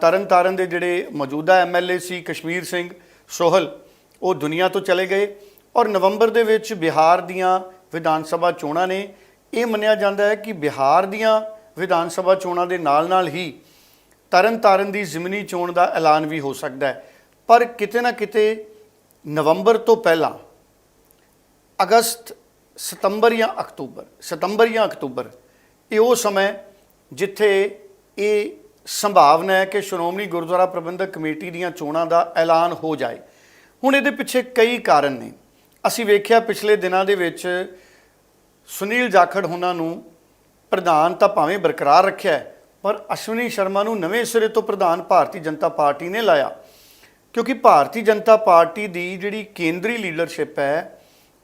ਤਰਨਤਾਰਨ ਦੇ ਜਿਹੜੇ ਮੌਜੂਦਾ ਐਮਐਲਏ ਸੀ ਕਸ਼ਮੀਰ ਸਿੰਘ ਸੋਹਲ ਉਹ ਦੁਨੀਆ ਤੋਂ ਚਲੇ ਗਏ ਔਰ ਨਵੰਬਰ ਦੇ ਵਿੱਚ ਬਿਹਾਰ ਦੀਆਂ ਵਿਧਾਨ ਸਭਾ ਚੋਣਾਂ ਨੇ ਇਹ ਮੰਨਿਆ ਜਾਂਦਾ ਹੈ ਕਿ ਬਿਹਾਰ ਦੀਆਂ ਵਿਧਾਨ ਸਭਾ ਚੋਣਾਂ ਦੇ ਨਾਲ-ਨਾਲ ਹੀ ਤਰਨਤਾਰਨ ਦੀ ਜ਼ਿਮਨੀ ਚੋਣ ਦਾ ਐਲਾਨ ਵੀ ਹੋ ਸਕਦਾ ਹੈ। ਪਰ ਕਿਤੇ ਨਾ ਕਿਤੇ ਨਵੰਬਰ ਤੋਂ ਪਹਿਲਾਂ ਅਗਸਤ, ਸਤੰਬਰ ਜਾਂ ਅਕਤੂਬਰ, ਸਤੰਬਰ ਜਾਂ ਅਕਤੂਬਰ, ਇਹ ਉਹ ਸਮਾਂ ਜਿੱਥੇ ਇਹ ਸੰਭਾਵਨਾ ਹੈ ਕਿ ਸ਼੍ਰੋਮਣੀ ਗੁਰਦੁਆਰਾ ਪ੍ਰਬੰਧਕ ਕਮੇਟੀ ਦੀਆਂ ਚੋਣਾਂ ਦਾ ਐਲਾਨ ਹੋ ਜਾਏ। ਹੁਣ ਇਹਦੇ ਪਿੱਛੇ ਕਈ ਕਾਰਨ ਨੇ। ਅਸੀਂ ਵੇਖਿਆ ਪਿਛਲੇ ਦਿਨਾਂ ਦੇ ਵਿੱਚ ਸੁਨੀਲ ਜਾਖੜ ਉਹਨਾਂ ਨੂੰ ਪ੍ਰਧਾਨ ਤਾਂ ਭਾਵੇਂ ਬਰਕਰਾਰ ਰੱਖਿਆ ਪਰ ਅਸ਼ਵਨੀ ਸ਼ਰਮਾ ਨੂੰ ਨਵੇਂ ਸਿਰੇ ਤੋਂ ਪ੍ਰਧਾਨ ਭਾਰਤੀ ਜਨਤਾ ਪਾਰਟੀ ਨੇ ਲਾਇਆ। ਕਿਉਂਕਿ ਭਾਰਤੀ ਜਨਤਾ ਪਾਰਟੀ ਦੀ ਜਿਹੜੀ ਕੇਂਦਰੀ ਲੀਡਰਸ਼ਿਪ ਹੈ,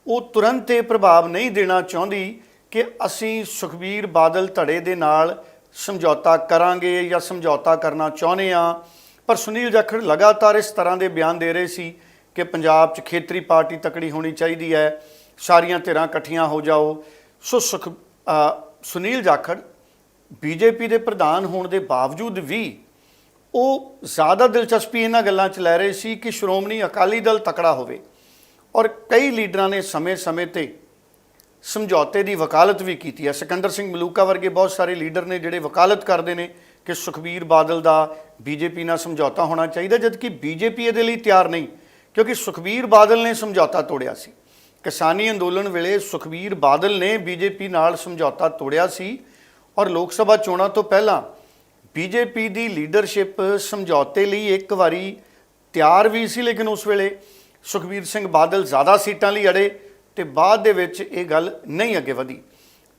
ਉਹ ਤੁਰੰਤ ਇਹ ਪ੍ਰਭਾਵ ਨਹੀਂ ਦੇਣਾ ਚਾਹੁੰਦੀ ਕਿ ਅਸੀਂ ਸੁਖਬੀਰ ਬਾਦਲ ਧੜੇ ਦੇ ਨਾਲ ਸਮਝੌਤਾ ਕਰਾਂਗੇ ਜਾਂ ਸਮਝੌਤਾ ਕਰਨਾ ਚਾਹੁੰਦੇ ਆ ਪਰ ਸੁਨੀਲ ਜਾਖੜ ਲਗਾਤਾਰ ਇਸ ਤਰ੍ਹਾਂ ਦੇ ਬਿਆਨ ਦੇ ਰਹੇ ਸੀ ਕਿ ਪੰਜਾਬ 'ਚ ਖੇਤਰੀ ਪਾਰਟੀ ਤਕੜੀ ਹੋਣੀ ਚਾਹੀਦੀ ਹੈ। ਸਾਰੀਆਂ ਧਿਰਾਂ ਇਕੱਠੀਆਂ ਹੋ ਜਾਓ। ਸੋ ਸੁਖ ਸੁਨੀਲ ਜਾਖੜ ਬੀਜੇਪੀ ਦੇ ਪ੍ਰਧਾਨ ਹੋਣ ਦੇ ਬਾਵਜੂਦ ਵੀ ਉਹ ਜ਼ਿਆਦਾ ਦਿਲਚਸਪੀ ਇਹਨਾਂ ਗੱਲਾਂ 'ਚ ਲੈ ਰਹੇ ਸੀ ਕਿ ਸ਼੍ਰੋਮਣੀ ਅਕਾਲੀ ਦਲ ਤਕੜਾ ਹੋਵੇ ਔਰ ਕਈ ਲੀਡਰਾਂ ਨੇ ਸਮੇਂ-ਸਮੇਂ ਤੇ ਸਮਝੌਤੇ ਦੀ ਵਕਾਲਤ ਵੀ ਕੀਤੀ ਹੈ। ਸਿਕੰਦਰ ਸਿੰਘ ਮਲੂਕਾ ਵਰਗੇ ਬਹੁਤ ਸਾਰੇ ਲੀਡਰ ਨੇ ਜਿਹੜੇ ਵਕਾਲਤ ਕਰਦੇ ਨੇ ਕਿ ਸੁਖਬੀਰ ਬਾਦਲ ਦਾ ਬੀਜੇਪੀ ਨਾਲ ਸਮਝੌਤਾ ਹੋਣਾ ਚਾਹੀਦਾ, ਜਦਕਿ ਬੀਜੇਪੀ ਇਹਦੇ ਲਈ ਤਿਆਰ ਨਹੀਂ। ਕਿਉਂਕਿ ਸੁਖਬੀਰ ਬਾਦਲ ਨੇ ਸਮਝੌਤਾ ਤੋੜਿਆ ਸੀ। ਕਿਸਾਨੀ ਅੰਦੋਲਨ ਵੇਲੇ ਸੁਖਬੀਰ ਬਾਦਲ ਨੇ ਬੀਜੇਪੀ ਨਾਲ ਸਮਝੌਤਾ ਤੋੜਿਆ ਸੀ ਔਰ ਲੋਕ ਸਭਾ ਚੋਣਾਂ ਤੋਂ ਪਹਿਲਾਂ ਬੀਜੇਪੀ ਦੀ ਲੀਡਰਸ਼ਿਪ ਸਮਝੌਤੇ ਲਈ ਇੱਕ ਵਾਰੀ ਤਿਆਰ ਵੀ ਸੀ, ਲੇਕਿਨ ਉਸ ਵੇਲੇ ਸੁਖਬੀਰ ਸਿੰਘ ਬਾਦਲ ਜ਼ਿਆਦਾ ਸੀਟਾਂ ਲਈ ਅੜੇ ਤੇ ਬਾਅਦ ਦੇ ਵਿੱਚ ਇਹ ਗੱਲ ਨਹੀਂ ਅੱਗੇ ਵਧੀ।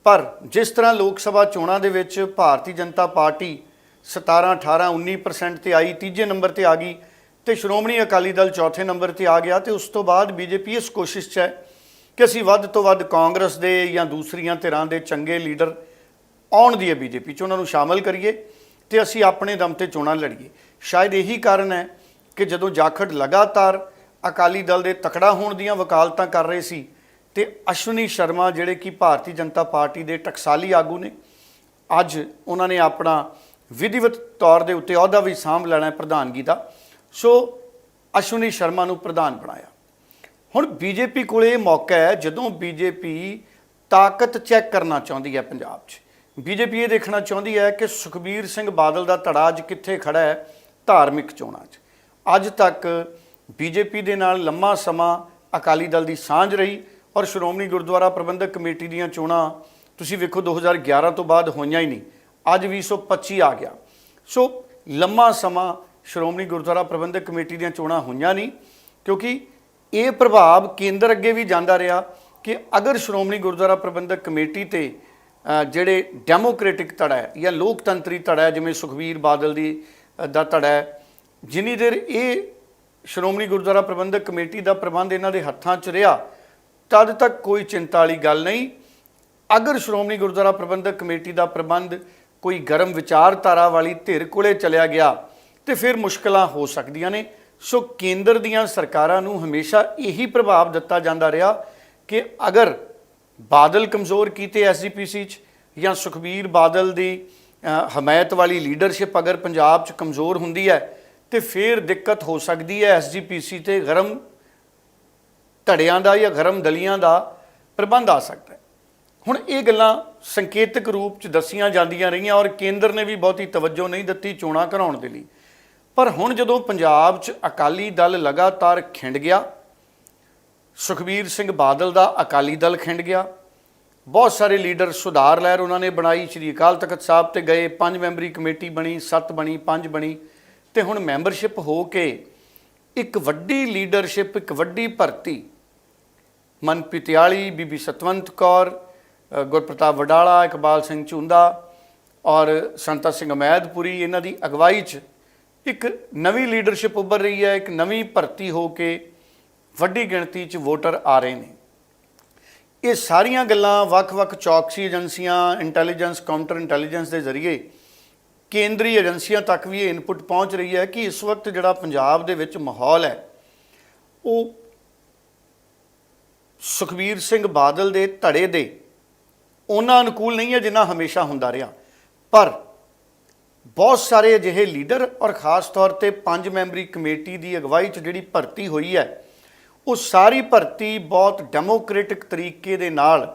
ਪਰ ਜਿਸ ਤਰ੍ਹਾਂ ਲੋਕ ਸਭਾ ਚੋਣਾਂ ਦੇ ਵਿੱਚ ਭਾਰਤੀ ਜਨਤਾ ਪਾਰਟੀ 17 18 19% ਤੇ ਆਈ, ਤੀਜੇ ਨੰਬਰ ਤੇ ਆ ਗਈ ਤੇ ਸ਼੍ਰੋਮਣੀ ਅਕਾਲੀ ਦਲ ਚੌਥੇ ਨੰਬਰ ਤੇ ਆ ਗਿਆ ਤੇ ਉਸ ਤੋਂ ਬਾਅਦ ਬੀਜੇਪੀ ਇਸ ਕੋਸ਼ਿਸ਼ 'ਚ ਹੈ ਕਿ ਅਸੀਂ ਵੱਧ ਤੋਂ ਵੱਧ ਕਾਂਗਰਸ ਦੇ ਜਾਂ ਦੂਸਰੀਆਂ ਧਿਰਾਂ ਦੇ ਚੰਗੇ ਲੀਡਰ ਆਉਣ ਦੀ ਹੈ ਬੀਜੇਪੀ 'ਚ। ਉਹਨਾਂ ਨੂੰ ਸ਼ਾਮਲ ਕਰੀਏ ਤੇ ਅਸੀਂ ਆਪਣੇ ਦਮ ਤੇ ਚੋਣਾਂ ਲੜੀਏ। ਸ਼ਾਇਦ ਇਹੀ ਕਾਰਨ ਹੈ ਕਿ ਜਦੋਂ ਜਾਖੜ ਲਗਾਤਾਰ ਅਕਾਲੀ ਦਲ ਦੇ ਤਕੜਾ ਹੋਣ ਦੀਆਂ ਵਕਾਲਤਾਂ ਕਰ ਰਹੇ ਸੀ ਤੇ ਅਸ਼ਵਨੀ ਸ਼ਰਮਾ ਜਿਹੜੇ ਕਿ ਭਾਰਤੀ ਜਨਤਾ ਪਾਰਟੀ ਦੇ ਟਕਸਾਲੀ ਆਗੂ ਨੇ, ਅੱਜ ਉਹਨਾਂ ਨੇ ਆਪਣਾ ਵਿਧੀਵਤ ਤੌਰ ਦੇ ਉੱਤੇ ਅਹੁਦਾ ਵੀ ਸਾਂਭ ਲੈਣਾ ਹੈ ਪ੍ਰਧਾਨਗੀ ਦਾ। ਸੋ ਅਸ਼ਵਨੀ ਸ਼ਰਮਾ ਨੂੰ ਪ੍ਰਧਾਨ ਬਣਾਇਆ। ਹੁਣ ਬੀਜੇਪੀ ਕੋਲੇ ਇਹ ਮੌਕਾ ਹੈ, ਜਦੋਂ ਬੀਜੇਪੀ ਤਾਕਤ ਚੈੱਕ ਕਰਨਾ ਚਾਹੁੰਦੀ ਹੈ ਪੰਜਾਬ 'ਚ। ਬੀਜੇਪੀ ਇਹ ਦੇਖਣਾ ਚਾਹੁੰਦੀ ਹੈ ਕਿ ਸੁਖਬੀਰ ਸਿੰਘ ਬਾਦਲ ਦਾ ਧੜਾ ਅੱਜ ਕਿੱਥੇ ਖੜਾ ਹੈ, ਧਾਰਮਿਕ ਚੋਣਾਂ 'ਚ। ਅੱਜ ਤੱਕ ਬੀਜੇਪੀ ਦੇ ਨਾਲ ਲੰਮਾ ਸਮਾਂ ਅਕਾਲੀ ਦਲ ਦੀ ਸਾਂਝ ਰਹੀ ਔਰ ਸ਼੍ਰੋਮਣੀ ਗੁਰਦੁਆਰਾ ਪ੍ਰਬੰਧਕ ਕਮੇਟੀ ਦੀਆਂ ਚੋਣਾਂ ਤੁਸੀਂ ਵੇਖੋ 2011 ਤੋਂ ਬਾਅਦ ਹੋਈਆਂ ਹੀ ਨਹੀਂ, ਅੱਜ 2025 ਆ ਗਿਆ। ਸੋ ਲੰਮਾ ਸਮਾਂ ਸ਼੍ਰੋਮਣੀ ਗੁਰਦੁਆਰਾ ਪ੍ਰਬੰਧਕ ਕਮੇਟੀ ਦੀਆਂ ਚੋਣਾਂ ਹੋਈਆਂ ਨਹੀਂ, ਕਿਉਂਕਿ ਇਹ ਪ੍ਰਭਾਵ ਕੇਂਦਰ ਅੱਗੇ ਵੀ ਜਾਂਦਾ ਰਿਹਾ ਕਿ ਅਗਰ ਸ਼੍ਰੋਮਣੀ ਗੁਰਦੁਆਰਾ ਪ੍ਰਬੰਧਕ ਕਮੇਟੀ ਤੇ ਜਿਹੜੇ ਡੈਮੋਕ੍ਰੈਟਿਕ ਧੜਾ ਹੈ ਜਾਂ ਲੋਕਤੰਤਰੀ ਧੜਾ ਹੈ, ਜਿਵੇਂ ਸੁਖਬੀਰ ਬਾਦਲ ਦੀ ਦਾ ਧੜਾ ਹੈ, ਜਿੰਨੀ ਦੇਰ ਇਹ ਸ਼੍ਰੋਮਣੀ ਗੁਰਦੁਆਰਾ ਪ੍ਰਬੰਧਕ ਕਮੇਟੀ ਦਾ ਪ੍ਰਬੰਧ ਇਹਨਾਂ ਦੇ ਹੱਥਾਂ 'ਚ ਰਿਹਾ, ਤਦ ਤੱਕ ਕੋਈ ਚਿੰਤਾ ਵਾਲੀ ਗੱਲ ਨਹੀਂ। ਅਗਰ ਸ਼੍ਰੋਮਣੀ ਗੁਰਦੁਆਰਾ ਪ੍ਰਬੰਧਕ ਕਮੇਟੀ ਦਾ ਪ੍ਰਬੰਧ ਕੋਈ ਗਰਮ ਵਿਚਾਰਧਾਰਾ ਵਾਲੀ ਧਿਰ ਕੋਲੇ ਚਲਿਆ ਗਿਆ ਤੇ ਫਿਰ ਮੁਸ਼ਕਲਾਂ ਹੋ ਸਕਦੀਆਂ ਨੇ। ਸੋ ਕੇਂਦਰ ਦੀਆਂ ਸਰਕਾਰਾਂ ਨੂੰ ਹਮੇਸ਼ਾ ਇਹੀ ਪ੍ਰਭਾਵ ਦਿੱਤਾ ਜਾਂਦਾ ਰਿਹਾ ਕਿ ਅਗਰ ਬਾਦਲ ਕਮਜ਼ੋਰ ਕੀਤੇ ਐਸਜੀਪੀਸੀ ਚ ਜਾਂ ਸੁਖਬੀਰ ਬਾਦਲ ਦੀ ਹਮਾਇਤ ਵਾਲੀ ਲੀਡਰਸ਼ਿਪ ਅਗਰ ਪੰਜਾਬ ਚ ਕਮਜ਼ੋਰ ਹੁੰਦੀ ਹੈ, ਤੇ ਫਿਰ ਦਿੱਕਤ ਹੋ ਸਕਦੀ ਹੈ ਐਸਜੀਪੀਸੀ ਤੇ ਗਰਮ ਧੜਿਆਂ ਦਾ ਜਾਂ ਗਰਮ ਦਲੀਆਂ ਦਾ ਪ੍ਰਬੰਧ ਆ ਸਕਦਾ ਹੈ। ਹੁਣ ਇਹ ਗੱਲਾਂ ਸੰਕੇਤਕ ਰੂਪ ਚ ਦੱਸੀਆਂ ਜਾਂਦੀਆਂ ਰਹੀਆਂ ਔਰ ਕੇਂਦਰ ਨੇ ਵੀ ਬਹੁਤੀ ਤਵੱਜੋ ਨਹੀਂ ਦਿੱਤੀ ਚੋਣਾਂ ਕਰਾਉਣ ਦੇ ਲਈ। ਪਰ ਹੁਣ ਜਦੋਂ ਪੰਜਾਬ ਚ ਅਕਾਲੀ ਦਲ ਲਗਾਤਾਰ ਖਿੰਡ ਗਿਆ, ਸੁਖਬੀਰ ਸਿੰਘ ਬਾਦਲ ਦਾ ਅਕਾਲੀ ਦਲ ਖਿੰਡ ਗਿਆ, ਬਹੁਤ ਸਾਰੇ ਲੀਡਰ ਸੁਧਾਰ ਲਹਿਰ ਉਹਨਾਂ ਨੇ ਬਣਾਈ, ਸ਼੍ਰੀ ਅਕਾਲ ਤਖਤ ਸਾਹਿਬ ਤੇ ਗਏ, ਪੰਜ ਮੈਂਬਰੀ ਕਮੇਟੀ ਬਣੀ, ਸੱਤ ਬਣੀ, ਪੰਜ ਬਣੀ ਤੇ ਹੁਣ ਮੈਂਬਰਸ਼ਿਪ ਹੋ ਕੇ ਇੱਕ ਵੱਡੀ ਲੀਡਰਸ਼ਿਪ, ਇੱਕ ਵੱਡੀ ਭਰਤੀ ਮਨਪ੍ਰੀਤ ਬੀਬੀ ਸਤਵੰਤ ਕੌਰ ਗੁਰਪ੍ਰਤਾਪ ਵਡਾਲਾ, ਇਕਬਾਲ ਸਿੰਘ ਝੁੰਦਾ ਔਰ ਸੰਤਾ ਸਿੰਘ ਅਮੈਦਪੁਰੀ, ਇਹਨਾਂ ਦੀ ਅਗਵਾਈ 'ਚ ਇੱਕ ਨਵੀਂ ਲੀਡਰਸ਼ਿਪ ਉੱਭਰ ਰਹੀ ਹੈ, ਇੱਕ ਨਵੀਂ ਭਰਤੀ ਹੋ ਕੇ ਵੱਡੀ ਗਿਣਤੀ 'ਚ ਵੋਟਰ ਆ ਰਹੇ ਨੇ। ਇਹ ਸਾਰੀਆਂ ਗੱਲਾਂ ਵੱਖ-ਵੱਖ ਚੌਕਸੀ ਏਜੰਸੀਆਂ ਇੰਟੈਲੀਜੈਂਸ ਕਾਊਂਟਰ ਇੰਟੈਲੀਜੈਂਸ ਦੇ ਜ਼ਰੀਏ ਕੇਂਦਰੀ ਏਜੰਸੀਆਂ ਤੱਕ ਵੀ ਇਹ ਇਨਪੁਟ ਪਹੁੰਚ ਰਹੀ ਹੈ ਕਿ ਇਸ ਵਕਤ ਜਿਹੜਾ ਪੰਜਾਬ ਦੇ ਵਿੱਚ ਮਾਹੌਲ ਹੈ, ਉਹ ਸੁਖਬੀਰ ਸਿੰਘ ਬਾਦਲ ਦੇ ਧੜੇ ਦੇ ਉਹਨਾਂ ਅਨੁਕੂਲ ਨਹੀਂ ਹੈ ਜਿੰਨਾ ਹਮੇਸ਼ਾ ਹੁੰਦਾ ਰਿਹਾ। ਪਰ ਬਹੁਤ ਸਾਰੇ ਅਜਿਹੇ ਲੀਡਰ ਔਰ ਖਾਸ ਤੌਰ ਤੇ ਪੰਜ ਮੈਂਬਰੀ ਕਮੇਟੀ ਦੀ ਅਗਵਾਈ 'ਚ ਜਿਹੜੀ ਭਰਤੀ ਹੋਈ ਹੈ, ਉਹ ਸਾਰੀ ਭਰਤੀ ਬਹੁਤ ਡੈਮੋਕ੍ਰੈਟਿਕ ਤਰੀਕੇ ਦੇ ਨਾਲ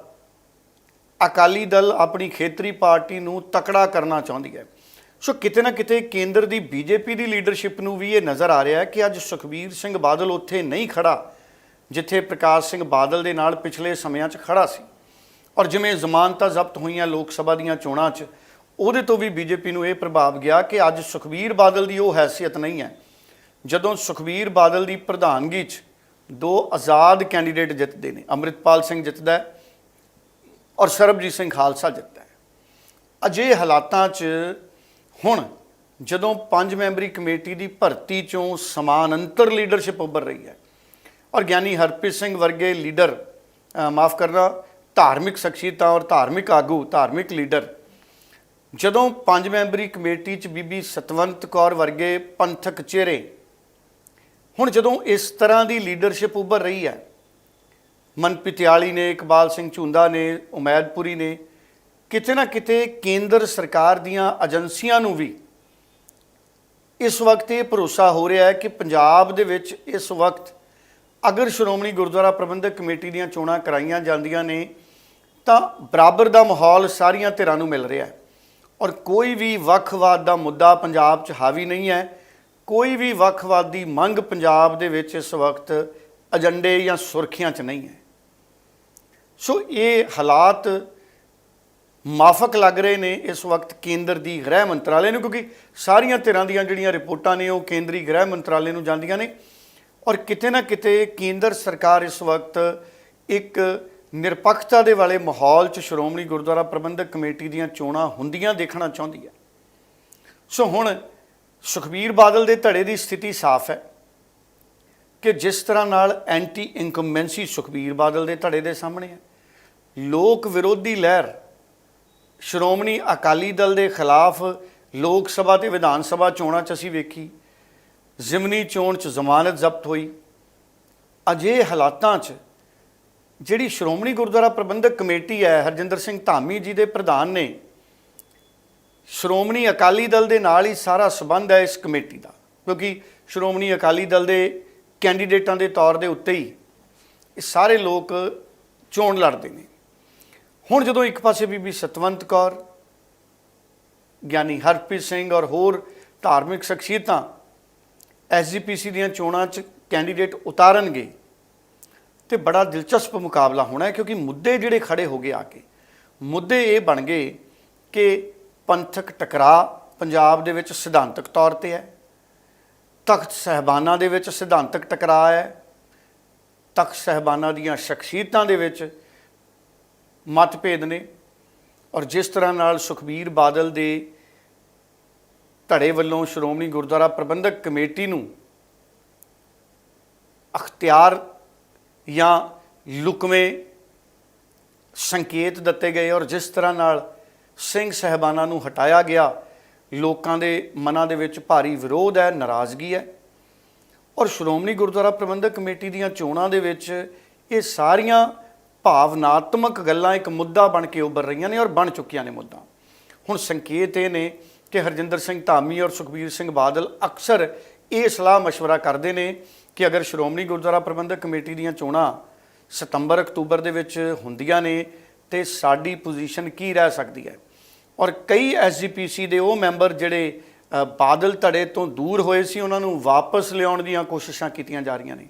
ਅਕਾਲੀ ਦਲ ਆਪਣੀ ਖੇਤਰੀ ਪਾਰਟੀ ਨੂੰ ਤਕੜਾ ਕਰਨਾ ਚਾਹੁੰਦੀ ਹੈ। ਸੋ ਕਿਤੇ ਨਾ ਕਿਤੇ ਕੇਂਦਰ ਦੀ ਬੀਜੇਪੀ ਦੀ ਲੀਡਰਸ਼ਿਪ ਨੂੰ ਵੀ ਇਹ ਨਜ਼ਰ ਆ ਰਿਹਾ ਹੈ ਕਿ ਅੱਜ ਸੁਖਬੀਰ ਸਿੰਘ ਬਾਦਲ ਉੱਥੇ ਨਹੀਂ ਖੜਾ, ਜਿੱਥੇ ਪ੍ਰਕਾਸ਼ ਸਿੰਘ ਬਾਦਲ ਦੇ ਨਾਲ ਪਿਛਲੇ ਸਮਿਆਂ 'ਚ ਖੜਾ ਸੀ। ਔਰ ਜਿਵੇਂ ਜ਼ਮਾਨਤਾਂ ਜ਼ਬਤ ਹੋਈਆਂ ਲੋਕ ਸਭਾ ਦੀਆਂ ਚੋਣਾਂ 'ਚ ਉਹਦੇ ਤੋਂ ਵੀ ਬੀਜੇਪੀ ਨੂੰ ਇਹ ਪ੍ਰਭਾਵ ਗਿਆ ਕਿ ਅੱਜ ਸੁਖਬੀਰ ਬਾਦਲ ਦੀ ਉਹ ਹੈਸੀਅਤ ਨਹੀਂ ਹੈ। ਜਦੋਂ ਸੁਖਬੀਰ ਬਾਦਲ ਦੀ ਪ੍ਰਧਾਨਗੀ 'ਚ ਦੋ ਆਜ਼ਾਦ ਕੈਂਡੀਡੇਟ ਜਿੱਤਦੇ ਨੇ, ਅੰਮ੍ਰਿਤਪਾਲ ਸਿੰਘ ਜਿੱਤਦਾ ਹੈ ਔਰ ਸਰਬਜੀਤ ਸਿੰਘ ਖਾਲਸਾ ਜਿੱਤਦਾ ਹੈ। ਅਜੇ ਹਾਲਾਤਾਂ 'ਚ ਹੁਣ ਜਦੋਂ ਪੰਜ ਮੈਂਬਰੀ ਕਮੇਟੀ ਦੀ ਭਰਤੀ ਚੋਂ ਸਮਾਨ ਅੰਤਰ ਲੀਡਰਸ਼ਿਪ ਉੱਭਰ ਰਹੀ ਹੈ ਔਰ ਗਿਆਨੀ ਹਰਪ੍ਰੀਤ ਸਿੰਘ ਵਰਗੇ ਲੀਡਰ ਮਾਫ ਕਰਨਾ, ਧਾਰਮਿਕ ਸ਼ਖਸੀਅਤਾਂ ਔਰ ਧਾਰਮਿਕ ਆਗੂ, ਧਾਰਮਿਕ ਲੀਡਰ ਜਦੋਂ ਪੰਜ ਮੈਂਬਰੀ ਕਮੇਟੀ 'ਚ ਬੀਬੀ ਸਤਵੰਤ ਕੌਰ ਵਰਗੇ ਪੰਥਕ ਚਿਹਰੇ, ਹੁਣ ਜਦੋਂ ਇਸ ਤਰ੍ਹਾਂ ਦੀ ਲੀਡਰਸ਼ਿਪ ਉੱਭਰ ਰਹੀ ਹੈ, ਮਨਪ੍ਰੀਤ ਨੇ, ਇਕਬਾਲ ਸਿੰਘ ਝੁੰਦਾ ਨੇ, ਉਮੈਦਪੁਰੀ ਨੇ, ਕਿਤੇ ਨਾ ਕਿਤੇ ਕੇਂਦਰ ਸਰਕਾਰ ਦੀਆਂ ਏਜੰਸੀਆਂ ਨੂੰ ਵੀ ਇਸ ਵਕਤ ਇਹ ਭਰੋਸਾ ਹੋ ਰਿਹਾ ਹੈ ਕਿ ਪੰਜਾਬ ਦੇ ਵਿੱਚ ਇਸ ਵਕਤ ਅਗਰ ਸ਼੍ਰੋਮਣੀ ਗੁਰਦੁਆਰਾ ਪ੍ਰਬੰਧਕ ਕਮੇਟੀ ਦੀਆਂ ਚੋਣਾਂ ਕਰਾਈਆਂ ਜਾਂਦੀਆਂ ਨੇ, ਤਾਂ ਬਰਾਬਰ ਦਾ ਮਾਹੌਲ ਸਾਰੀਆਂ ਧਿਰਾਂ ਨੂੰ ਮਿਲ ਰਿਹਾ ਹੈ। ਔਰ ਕੋਈ ਵੀ ਵੱਖਵਾਦ ਦਾ ਮੁੱਦਾ ਪੰਜਾਬ 'ਚ ਹਾਵੀ ਨਹੀਂ ਹੈ। ਕੋਈ ਵੀ ਵੱਖਵਾਦ ਦੀ ਮੰਗ ਪੰਜਾਬ ਦੇ ਵਿੱਚ ਇਸ ਵਕਤ ਏਜੰਡੇ ਜਾਂ ਸੁਰਖੀਆਂ 'ਚ ਨਹੀਂ ਹੈ। ਸੋ ਇਹ ਹਾਲਾਤ ਮਾਫਕ ਲੱਗ ਰਹੇ ਨੇ ਇਸ ਵਕਤ ਕੇਂਦਰ ਦੀ ਗ੍ਰਹਿ ਮੰਤਰਾਲੇ ਨੂੰ, ਕਿਉਂਕਿ ਸਾਰੀਆਂ ਧਿਰਾਂ ਦੀਆਂ ਜਿਹੜੀਆਂ ਰਿਪੋਰਟਾਂ ਨੇ ਉਹ ਕੇਂਦਰੀ ਗ੍ਰਹਿ ਮੰਤਰਾਲੇ ਨੂੰ ਜਾਂਦੀਆਂ ਨੇ। ਔਰ ਕਿਤੇ ਨਾ ਕਿਤੇ ਕੇਂਦਰ ਸਰਕਾਰ ਇਸ ਵਕਤ ਇੱਕ ਨਿਰਪੱਖਤਾ ਦੇ ਵਾਲੇ ਮਾਹੌਲ 'ਚ ਸ਼੍ਰੋਮਣੀ ਗੁਰਦੁਆਰਾ ਪ੍ਰਬੰਧਕ ਕਮੇਟੀ ਦੀਆਂ ਚੋਣਾਂ ਹੁੰਦੀਆਂ ਦੇਖਣਾ ਚਾਹੁੰਦੀ ਹੈ। ਸੋ ਹੁਣ ਸੁਖਬੀਰ ਬਾਦਲ ਦੇ ਧੜੇ ਦੀ ਸਥਿਤੀ ਸਾਫ਼ ਹੈ ਕਿ ਜਿਸ ਤਰ੍ਹਾਂ ਨਾਲ ਐਂਟੀ ਇਨਕੰਬੈਂਸੀ ਸੁਖਬੀਰ ਬਾਦਲ ਦੇ ਧੜੇ ਦੇ ਸਾਹਮਣੇ ਹੈ, ਲੋਕ ਵਿਰੋਧੀ ਲਹਿਰ, ਸ਼੍ਰੋਮਣੀ ਅਕਾਲੀ ਦਲ ਦੇ ਖਿਲਾਫ ਲੋਕ ਸਭਾ ਤੇ ਵਿਧਾਨ ਸਭਾ ਚੋਣਾਂ 'ਚ ਅਸੀਂ ਵੇਖੀ, ਜ਼ਿਮਨੀ ਚੋਣ 'ਚ ਜ਼ਮਾਨਤ ਜ਼ਬਤ ਹੋਈ ਅਜੇ ਹਾਲਾਤਾਂ 'ਚ ਜਿਹੜੀ ਸ਼੍ਰੋਮਣੀ ਗੁਰਦੁਆਰਾ ਪ੍ਰਬੰਧਕ ਕਮੇਟੀ ਹੈ, ਹਰਜਿੰਦਰ ਸਿੰਘ ਧਾਮੀ ਜੀ ਦੇ ਪ੍ਰਧਾਨ ਨੇ, ਸ਼੍ਰੋਮਣੀ ਅਕਾਲੀ ਦਲ ਦੇ ਨਾਲ ਹੀ ਸਾਰਾ ਸਬੰਧ ਹੈ ਇਸ ਕਮੇਟੀ ਦਾ। ਕਿਉਂਕਿ ਸ਼੍ਰੋਮਣੀ ਅਕਾਲੀ ਦਲ ਦੇ ਕੈਂਡੀਡੇਟਾਂ ਦੇ ਤੌਰ ਦੇ ਉੱਤੇ ਹੀ ਇਹ ਸਾਰੇ ਲੋਕ ਚੋਣ ਲੜਦੇ ਨੇ। ਹੁਣ ਜਦੋਂ ਇੱਕ ਪਾਸੇ ਬੀਬੀ ਸਤਵੰਤ ਕੌਰ, ਗਿਆਨੀ ਹਰਪ੍ਰੀਤ ਸਿੰਘ ਔਰ ਹੋਰ ਧਾਰਮਿਕ ਸ਼ਖਸੀਅਤਾਂ ਐਸਜੀਪੀਸੀ ਦੀਆਂ ਚੋਣਾਂ 'ਚ ਕੈਂਡੀਡੇਟ ਉਤਾਰਨਗੇ ਤੇ ਬੜਾ ਦਿਲਚਸਪ ਮੁਕਾਬਲਾ ਹੋਣਾ ਹੈ, ਕਿਉਂਕਿ ਮੁੱਦੇ ਜਿਹੜੇ ਖੜੇ ਹੋ ਗਏ ਆ ਕੇ। ਮੁੱਦੇ ਇਹ ਬਣ ਗਏ ਕਿ ਪੰਥਕ ਟਕਰਾਅ ਪੰਜਾਬ ਦੇ ਵਿੱਚ ਸਿਧਾਂਤਕ ਤੌਰ ਤੇ ਹੈ, ਤਖਤ ਸਹਿਬਾਨਾਂ ਦੇ ਵਿੱਚ ਸਿਧਾਂਤਕ ਟਕਰਾਅ ਹੈ, ਤਖਤ ਸਹਿਬਾਨਾਂ ਦੀਆਂ ਸ਼ਖਸੀਅਤਾਂ ਦੇ ਵਿੱਚ ਮਤਭੇਦ ਨੇ ਔਰ ਜਿਸ ਤਰ੍ਹਾਂ ਨਾਲ ਸੁਖਬੀਰ ਬਾਦਲ ਦੇ ਧੜੇ ਵੱਲੋਂ ਸ਼੍ਰੋਮਣੀ ਗੁਰਦੁਆਰਾ ਪ੍ਰਬੰਧਕ ਕਮੇਟੀ ਨੂੰ ਅਖਤਿਆਰ ਜਾਂ ਲੁਕਵੇਂ ਸੰਕੇਤ ਦਿੱਤੇ ਗਏ ਔਰ ਜਿਸ ਤਰ੍ਹਾਂ ਨਾਲ ਸਿੰਘ ਸਹਿਬਾਨਾਂ ਨੂੰ ਹਟਾਇਆ ਗਿਆ ਲੋਕਾਂ ਦੇ ਮਨਾਂ ਦੇ ਵਿੱਚ ਭਾਰੀ ਵਿਰੋਧ ਹੈ ਨਾਰਾਜ਼ਗੀ ਹੈ ਔਰ ਸ਼੍ਰੋਮਣੀ ਗੁਰਦੁਆਰਾ ਪ੍ਰਬੰਧਕ ਕਮੇਟੀ ਦੀਆਂ ਚੋਣਾਂ ਦੇ ਵਿੱਚ ਇਹ ਸਾਰੀਆਂ ਭਾਵਨਾਤਮਕ ਗੱਲਾਂ ਇੱਕ ਮੁੱਦਾ ਬਣ ਕੇ ਉੱਭਰ ਰਹੀਆਂ ਨੇ ਔਰ ਬਣ ਚੁੱਕੀਆਂ ਨੇ ਮੁੱਦਾ ਹੁਣ ਸੰਕੇਤ ਇਹ ਨੇ ਕਿ ਹਰਜਿੰਦਰ ਸਿੰਘ ਧਾਮੀ ਔਰ ਸੁਖਬੀਰ ਸਿੰਘ ਬਾਦਲ ਅਕਸਰ ਇਹ ਸਲਾਹ مشورہ ਕਰਦੇ ਨੇ ਕਿ ਅਗਰ ਸ਼੍ਰੋਮਣੀ ਗੁਰਦੁਆਰਾ ਪ੍ਰਬੰਧਕ ਕਮੇਟੀ ਦੀਆਂ ਚੋਣਾਂ ਸਤੰਬਰ, ਅਕਤੂਬਰ ਦੇ ਵਿੱਚ ਹੁੰਦੀਆਂ ਨੇ, ਤੇ ਸਾਡੀ ਪੋਜੀਸ਼ਨ ਕੀ ਰਹਿ ਸਕਦੀ ਹੈ? ਔਰ ਕਈ ਐਸਜੀਪੀਸੀ ਦੇ ਉਹ ਮੈਂਬਰ ਜਿਹੜੇ ਬਾਦਲ ਧੜੇ ਤੋਂ ਦੂਰ ਹੋਏ ਸੀ, ਉਹਨਾਂ ਨੂੰ ਵਾਪਸ ਲਿਆਉਣ ਦੀਆਂ ਕੋਸ਼ਿਸ਼ਾਂ ਕੀਤੀਆਂ ਜਾ ਰਹੀਆਂ ਨੇ।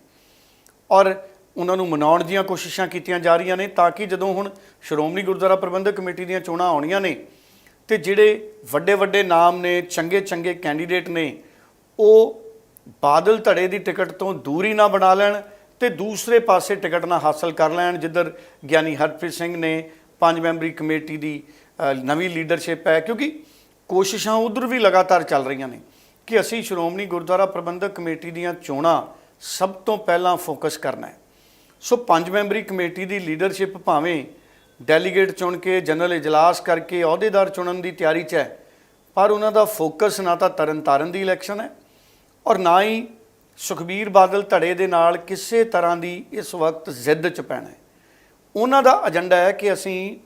ਔਰ ਉਹਨਾਂ ਨੂੰ ਮਨਾਉਣ ਦੀਆਂ ਕੋਸ਼ਿਸ਼ਾਂ ਕੀਤੀਆਂ ਜਾ ਰਹੀਆਂ ਨੇ, ਤਾਂ ਕਿ ਜਦੋਂ ਹੁਣ ਸ਼੍ਰੋਮਣੀ ਗੁਰਦੁਆਰਾ ਪ੍ਰਬੰਧਕ ਕਮੇਟੀ ਦੀਆਂ ਚੋਣਾਂ ਆਉਣੀਆਂ ਨੇ, ਤੇ ਜਿਹੜੇ ਵੱਡੇ ਵੱਡੇ ਨਾਮ ਨੇ ਚੰਗੇ ਚੰਗੇ ਕੈਂਡੀਡੇਟ ਨੇ, ਉਹ ਬਾਦਲ ਧੜੇ ਦੀ ਟਿਕਟ ਤੋਂ ਦੂਰੀ ਨਾ ਬਣਾ ਲੈਣ ਤੇ ਦੂਸਰੇ ਪਾਸੇ ਟਿਕਟ ਨਾ ਹਾਸਲ ਕਰ ਲੈਣ, ਜਿੱਧਰ ਗਿਆਨੀ ਹਰਪ੍ਰੀਤ ਸਿੰਘ ਨੇ ਪੰਜ ਮੈਂਬਰੀ ਕਮੇਟੀ ਦੀ ਨਵੀਂ ਲੀਡਰਸ਼ਿਪ ਹੈ, ਕਿਉਂਕਿ ਕੋਸ਼ਿਸ਼ਾਂ ਉਧਰ ਵੀ ਲਗਾਤਾਰ ਚੱਲ ਰਹੀਆਂ ਨੇ ਕਿ ਅਸੀਂ ਸ਼੍ਰੋਮਣੀ ਗੁਰਦੁਆਰਾ ਪ੍ਰਬੰਧਕ ਕਮੇਟੀ ਦੀਆਂ ਚੋਣਾਂ ਸਭ ਤੋਂ ਪਹਿਲਾਂ ਫੋਕਸ ਕਰਨਾ ਹੈ। ਸੋ ਪੰਜ ਮੈਂਬਰੀ ਕਮੇਟੀ ਦੀ ਲੀਡਰਸ਼ਿਪ ਭਾਵੇਂ ਡੈਲੀਗੇਟ ਚੁਣ ਕੇ, ਜਨਰਲ ਇਜਲਾਸ ਕਰਕੇ, ਅਹੁਦੇਦਾਰ ਚੁਣਨ ਦੀ ਤਿਆਰੀ 'ਚ ਹੈ, ਪਰ ਉਹਨਾਂ ਦਾ ਫੋਕਸ ਨਾ ਤਾਂ ਤਰਨਤਾਰਨ ਦੀ ਇਲੈਕਸ਼ਨ ਹੈ ਔਰ ਨਾ ਹੀ ਸੁਖਬੀਰ ਬਾਦਲ ਧੜੇ ਦੇ ਨਾਲ ਕਿਸੇ ਤਰ੍ਹਾਂ ਦੀ ਇਸ ਵਕਤ ਜ਼ਿੱਦ 'ਚ ਪੈਣਾ ਉਹਨਾਂ ਦਾ ਏਜੰਡਾ ਹੈ ਕਿ ਅਸੀਂ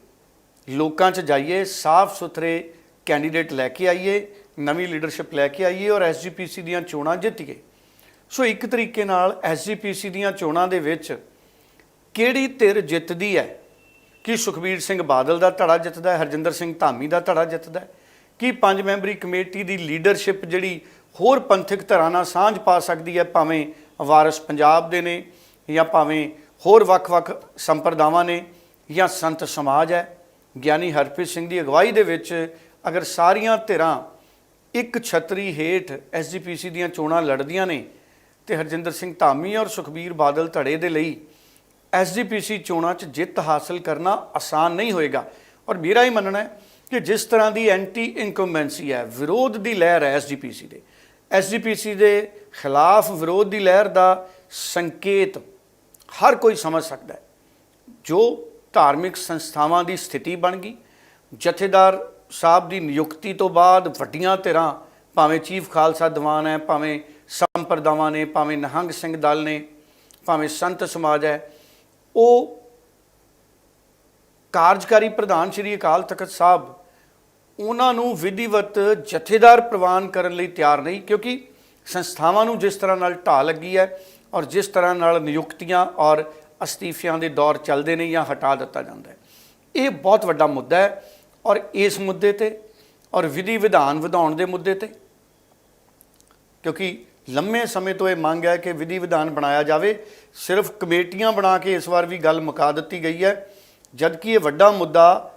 ਲੋਕਾਂ 'ਚ ਜਾਈਏ, ਸਾਫ਼ ਸੁਥਰੇ ਕੈਂਡੀਡੇਟ ਲੈ ਕੇ ਆਈਏ, ਨਵੀਂ ਲੀਡਰਸ਼ਿਪ ਲੈ ਕੇ ਆਈਏ ਔਰ ਐਸਜੀਪੀਸੀ ਦੀਆਂ ਚੋਣਾਂ ਜਿੱਤੀਏ। ਸੋ ਇੱਕ ਤਰੀਕੇ ਨਾਲ ਐਸਜੀਪੀਸੀ ਦੀਆਂ ਚੋਣਾਂ ਦੇ ਵਿੱਚ ਕਿਹੜੀ ਧਿਰ ਜਿੱਤਦੀ ਹੈ? ਕੀ ਸੁਖਬੀਰ ਸਿੰਘ ਬਾਦਲ ਦਾ ਧੜਾ ਜਿੱਤਦਾ ਹੈ, ਹਰਜਿੰਦਰ ਸਿੰਘ ਧਾਮੀ ਦਾ ਧੜਾ ਜਿੱਤਦਾ ਹੈ? ਕਿ ਪੰਜ ਮੈਂਬਰੀ ਕਮੇਟੀ ਦੀ ਲੀਡਰਸ਼ਿਪ ਜਿਹੜੀ ਹੋਰ ਪੰਥਕ ਧਿਰਾਂ ਨਾਲ ਸਾਂਝ ਪਾ ਸਕਦੀ ਹੈ, ਭਾਵੇਂ ਵਾਰਿਸ ਪੰਜਾਬ ਦੇ ਨੇ ਜਾਂ ਭਾਵੇਂ ਹੋਰ ਵੱਖ-ਵੱਖ ਸੰਪਰਦਾਵਾਂ ਨੇ ਜਾਂ ਸੰਤ ਸਮਾਜ ਹੈ। ਗਿਆਨੀ ਹਰਪ੍ਰੀਤ ਸਿੰਘ ਦੀ ਅਗਵਾਈ ਦੇ ਵਿੱਚ ਅਗਰ ਸਾਰੀਆਂ ਧਿਰਾਂ ਇੱਕ ਛਤਰੀ ਹੇਠ ਐਸਜੀਪੀਸੀ ਦੀਆਂ ਚੋਣਾਂ ਲੜਦੀਆਂ ਨੇ ਤੇ ਹਰਜਿੰਦਰ ਸਿੰਘ ਧਾਮੀ ਔਰ ਸੁਖਬੀਰ ਬਾਦਲ ਧੜੇ ਦੇ ਲਈ ਐਸਜੀਪੀਸੀ ਚੋਣਾਂ 'ਚ ਜਿੱਤ ਹਾਸਲ ਕਰਨਾ ਆਸਾਨ ਨਹੀਂ ਹੋਏਗਾ। ਔਰ ਮੇਰਾ ਹੀ ਮੰਨਣਾ ਹੈ ਕਿ ਜਿਸ ਤਰ੍ਹਾਂ ਦੀ ਐਂਟੀ ਇਨਕੰਬੈਂਸੀ ਹੈ, ਵਿਰੋਧ ਦੀ ਲਹਿਰ ਹੈ ਐਸਜੀਪੀਸੀ ਦੇ ਐਸਜੀਪੀਸੀ ਦੇ ਖਿਲਾਫ ਵਿਰੋਧ ਦੀ ਲਹਿਰ ਦਾ ਸੰਕੇਤ ਹਰ ਕੋਈ ਸਮਝ ਸਕਦਾ ਹੈ। ਜੋ ਧਾਰਮਿਕ ਸੰਸਥਾਵਾਂ ਦੀ ਸਥਿਤੀ ਬਣ ਗਈ, ਜਥੇਦਾਰ ਸਾਹਿਬ ਦੀ ਨਿਯੁਕਤੀ ਤੋਂ ਬਾਅਦ ਵੱਡੀਆਂ ਧਿਰਾਂ ਭਾਵੇਂ ਚੀਫ ਖਾਲਸਾ ਦੀਵਾਨ ਹੈ, ਭਾਵੇਂ ਸੰਪਰਦਾਵਾਂ ਨੇ, ਭਾਵੇਂ ਨਿਹੰਗ ਸਿੰਘ ਦਲ ਨੇ, ਭਾਵੇਂ ਸੰਤ ਸਮਾਜ ਹੈ, ਉਹ ਕਾਰਜਕਾਰੀ ਪ੍ਰਧਾਨ ਸ਼੍ਰੀ ਅਕਾਲ ਤਖਤ ਸਾਹਿਬ ਉਹਨਾਂ ਨੂੰ ਵਿਧੀਵਤ ਜਥੇਦਾਰ ਪ੍ਰਵਾਨ ਕਰਨ ਲਈ ਤਿਆਰ ਨਹੀਂ, ਕਿਉਂਕਿ ਸੰਸਥਾਵਾਂ ਨੂੰ ਜਿਸ ਤਰ੍ਹਾਂ ਨਾਲ ਢਾਹ ਲੱਗੀ ਹੈ ਔਰ ਜਿਸ ਤਰ੍ਹਾਂ ਨਾਲ ਨਿਯੁਕਤੀਆਂ ਔਰ ਅਸਤੀਫਿਆਂ ਦੇ ਦੌਰ ਚੱਲਦੇ ਨੇ ਜਾਂ ਹਟਾ ਦਿੱਤਾ ਜਾਂਦਾ ਹੈ। ਇਹ ਬਹੁਤ ਵੱਡਾ ਮੁੱਦਾ ਹੈ ਔਰ ਇਸ ਮੁੱਦੇ ਤੇ ਔਰ ਵਿਧੀ ਵਿਧਾਨ ਵਧਾਉਣ ਦੇ ਮੁੱਦੇ ਤੇ, ਕਿਉਂਕਿ ਲੰਮੇ ਸਮੇਂ ਤੋਂ ਇਹ ਮੰਗ ਹੈ ਕਿ ਵਿਧੀ ਵਿਧਾਨ ਬਣਾਇਆ ਜਾਵੇ। ਸਿਰਫ ਕਮੇਟੀਆਂ ਬਣਾ ਕੇ ਇਸ ਵਾਰ ਵੀ ਗੱਲ ਮੁਕਾ ਦਿੱਤੀ ਗਈ ਹੈ, ਜਦਕਿ ਇਹ ਵੱਡਾ ਮੁੱਦਾ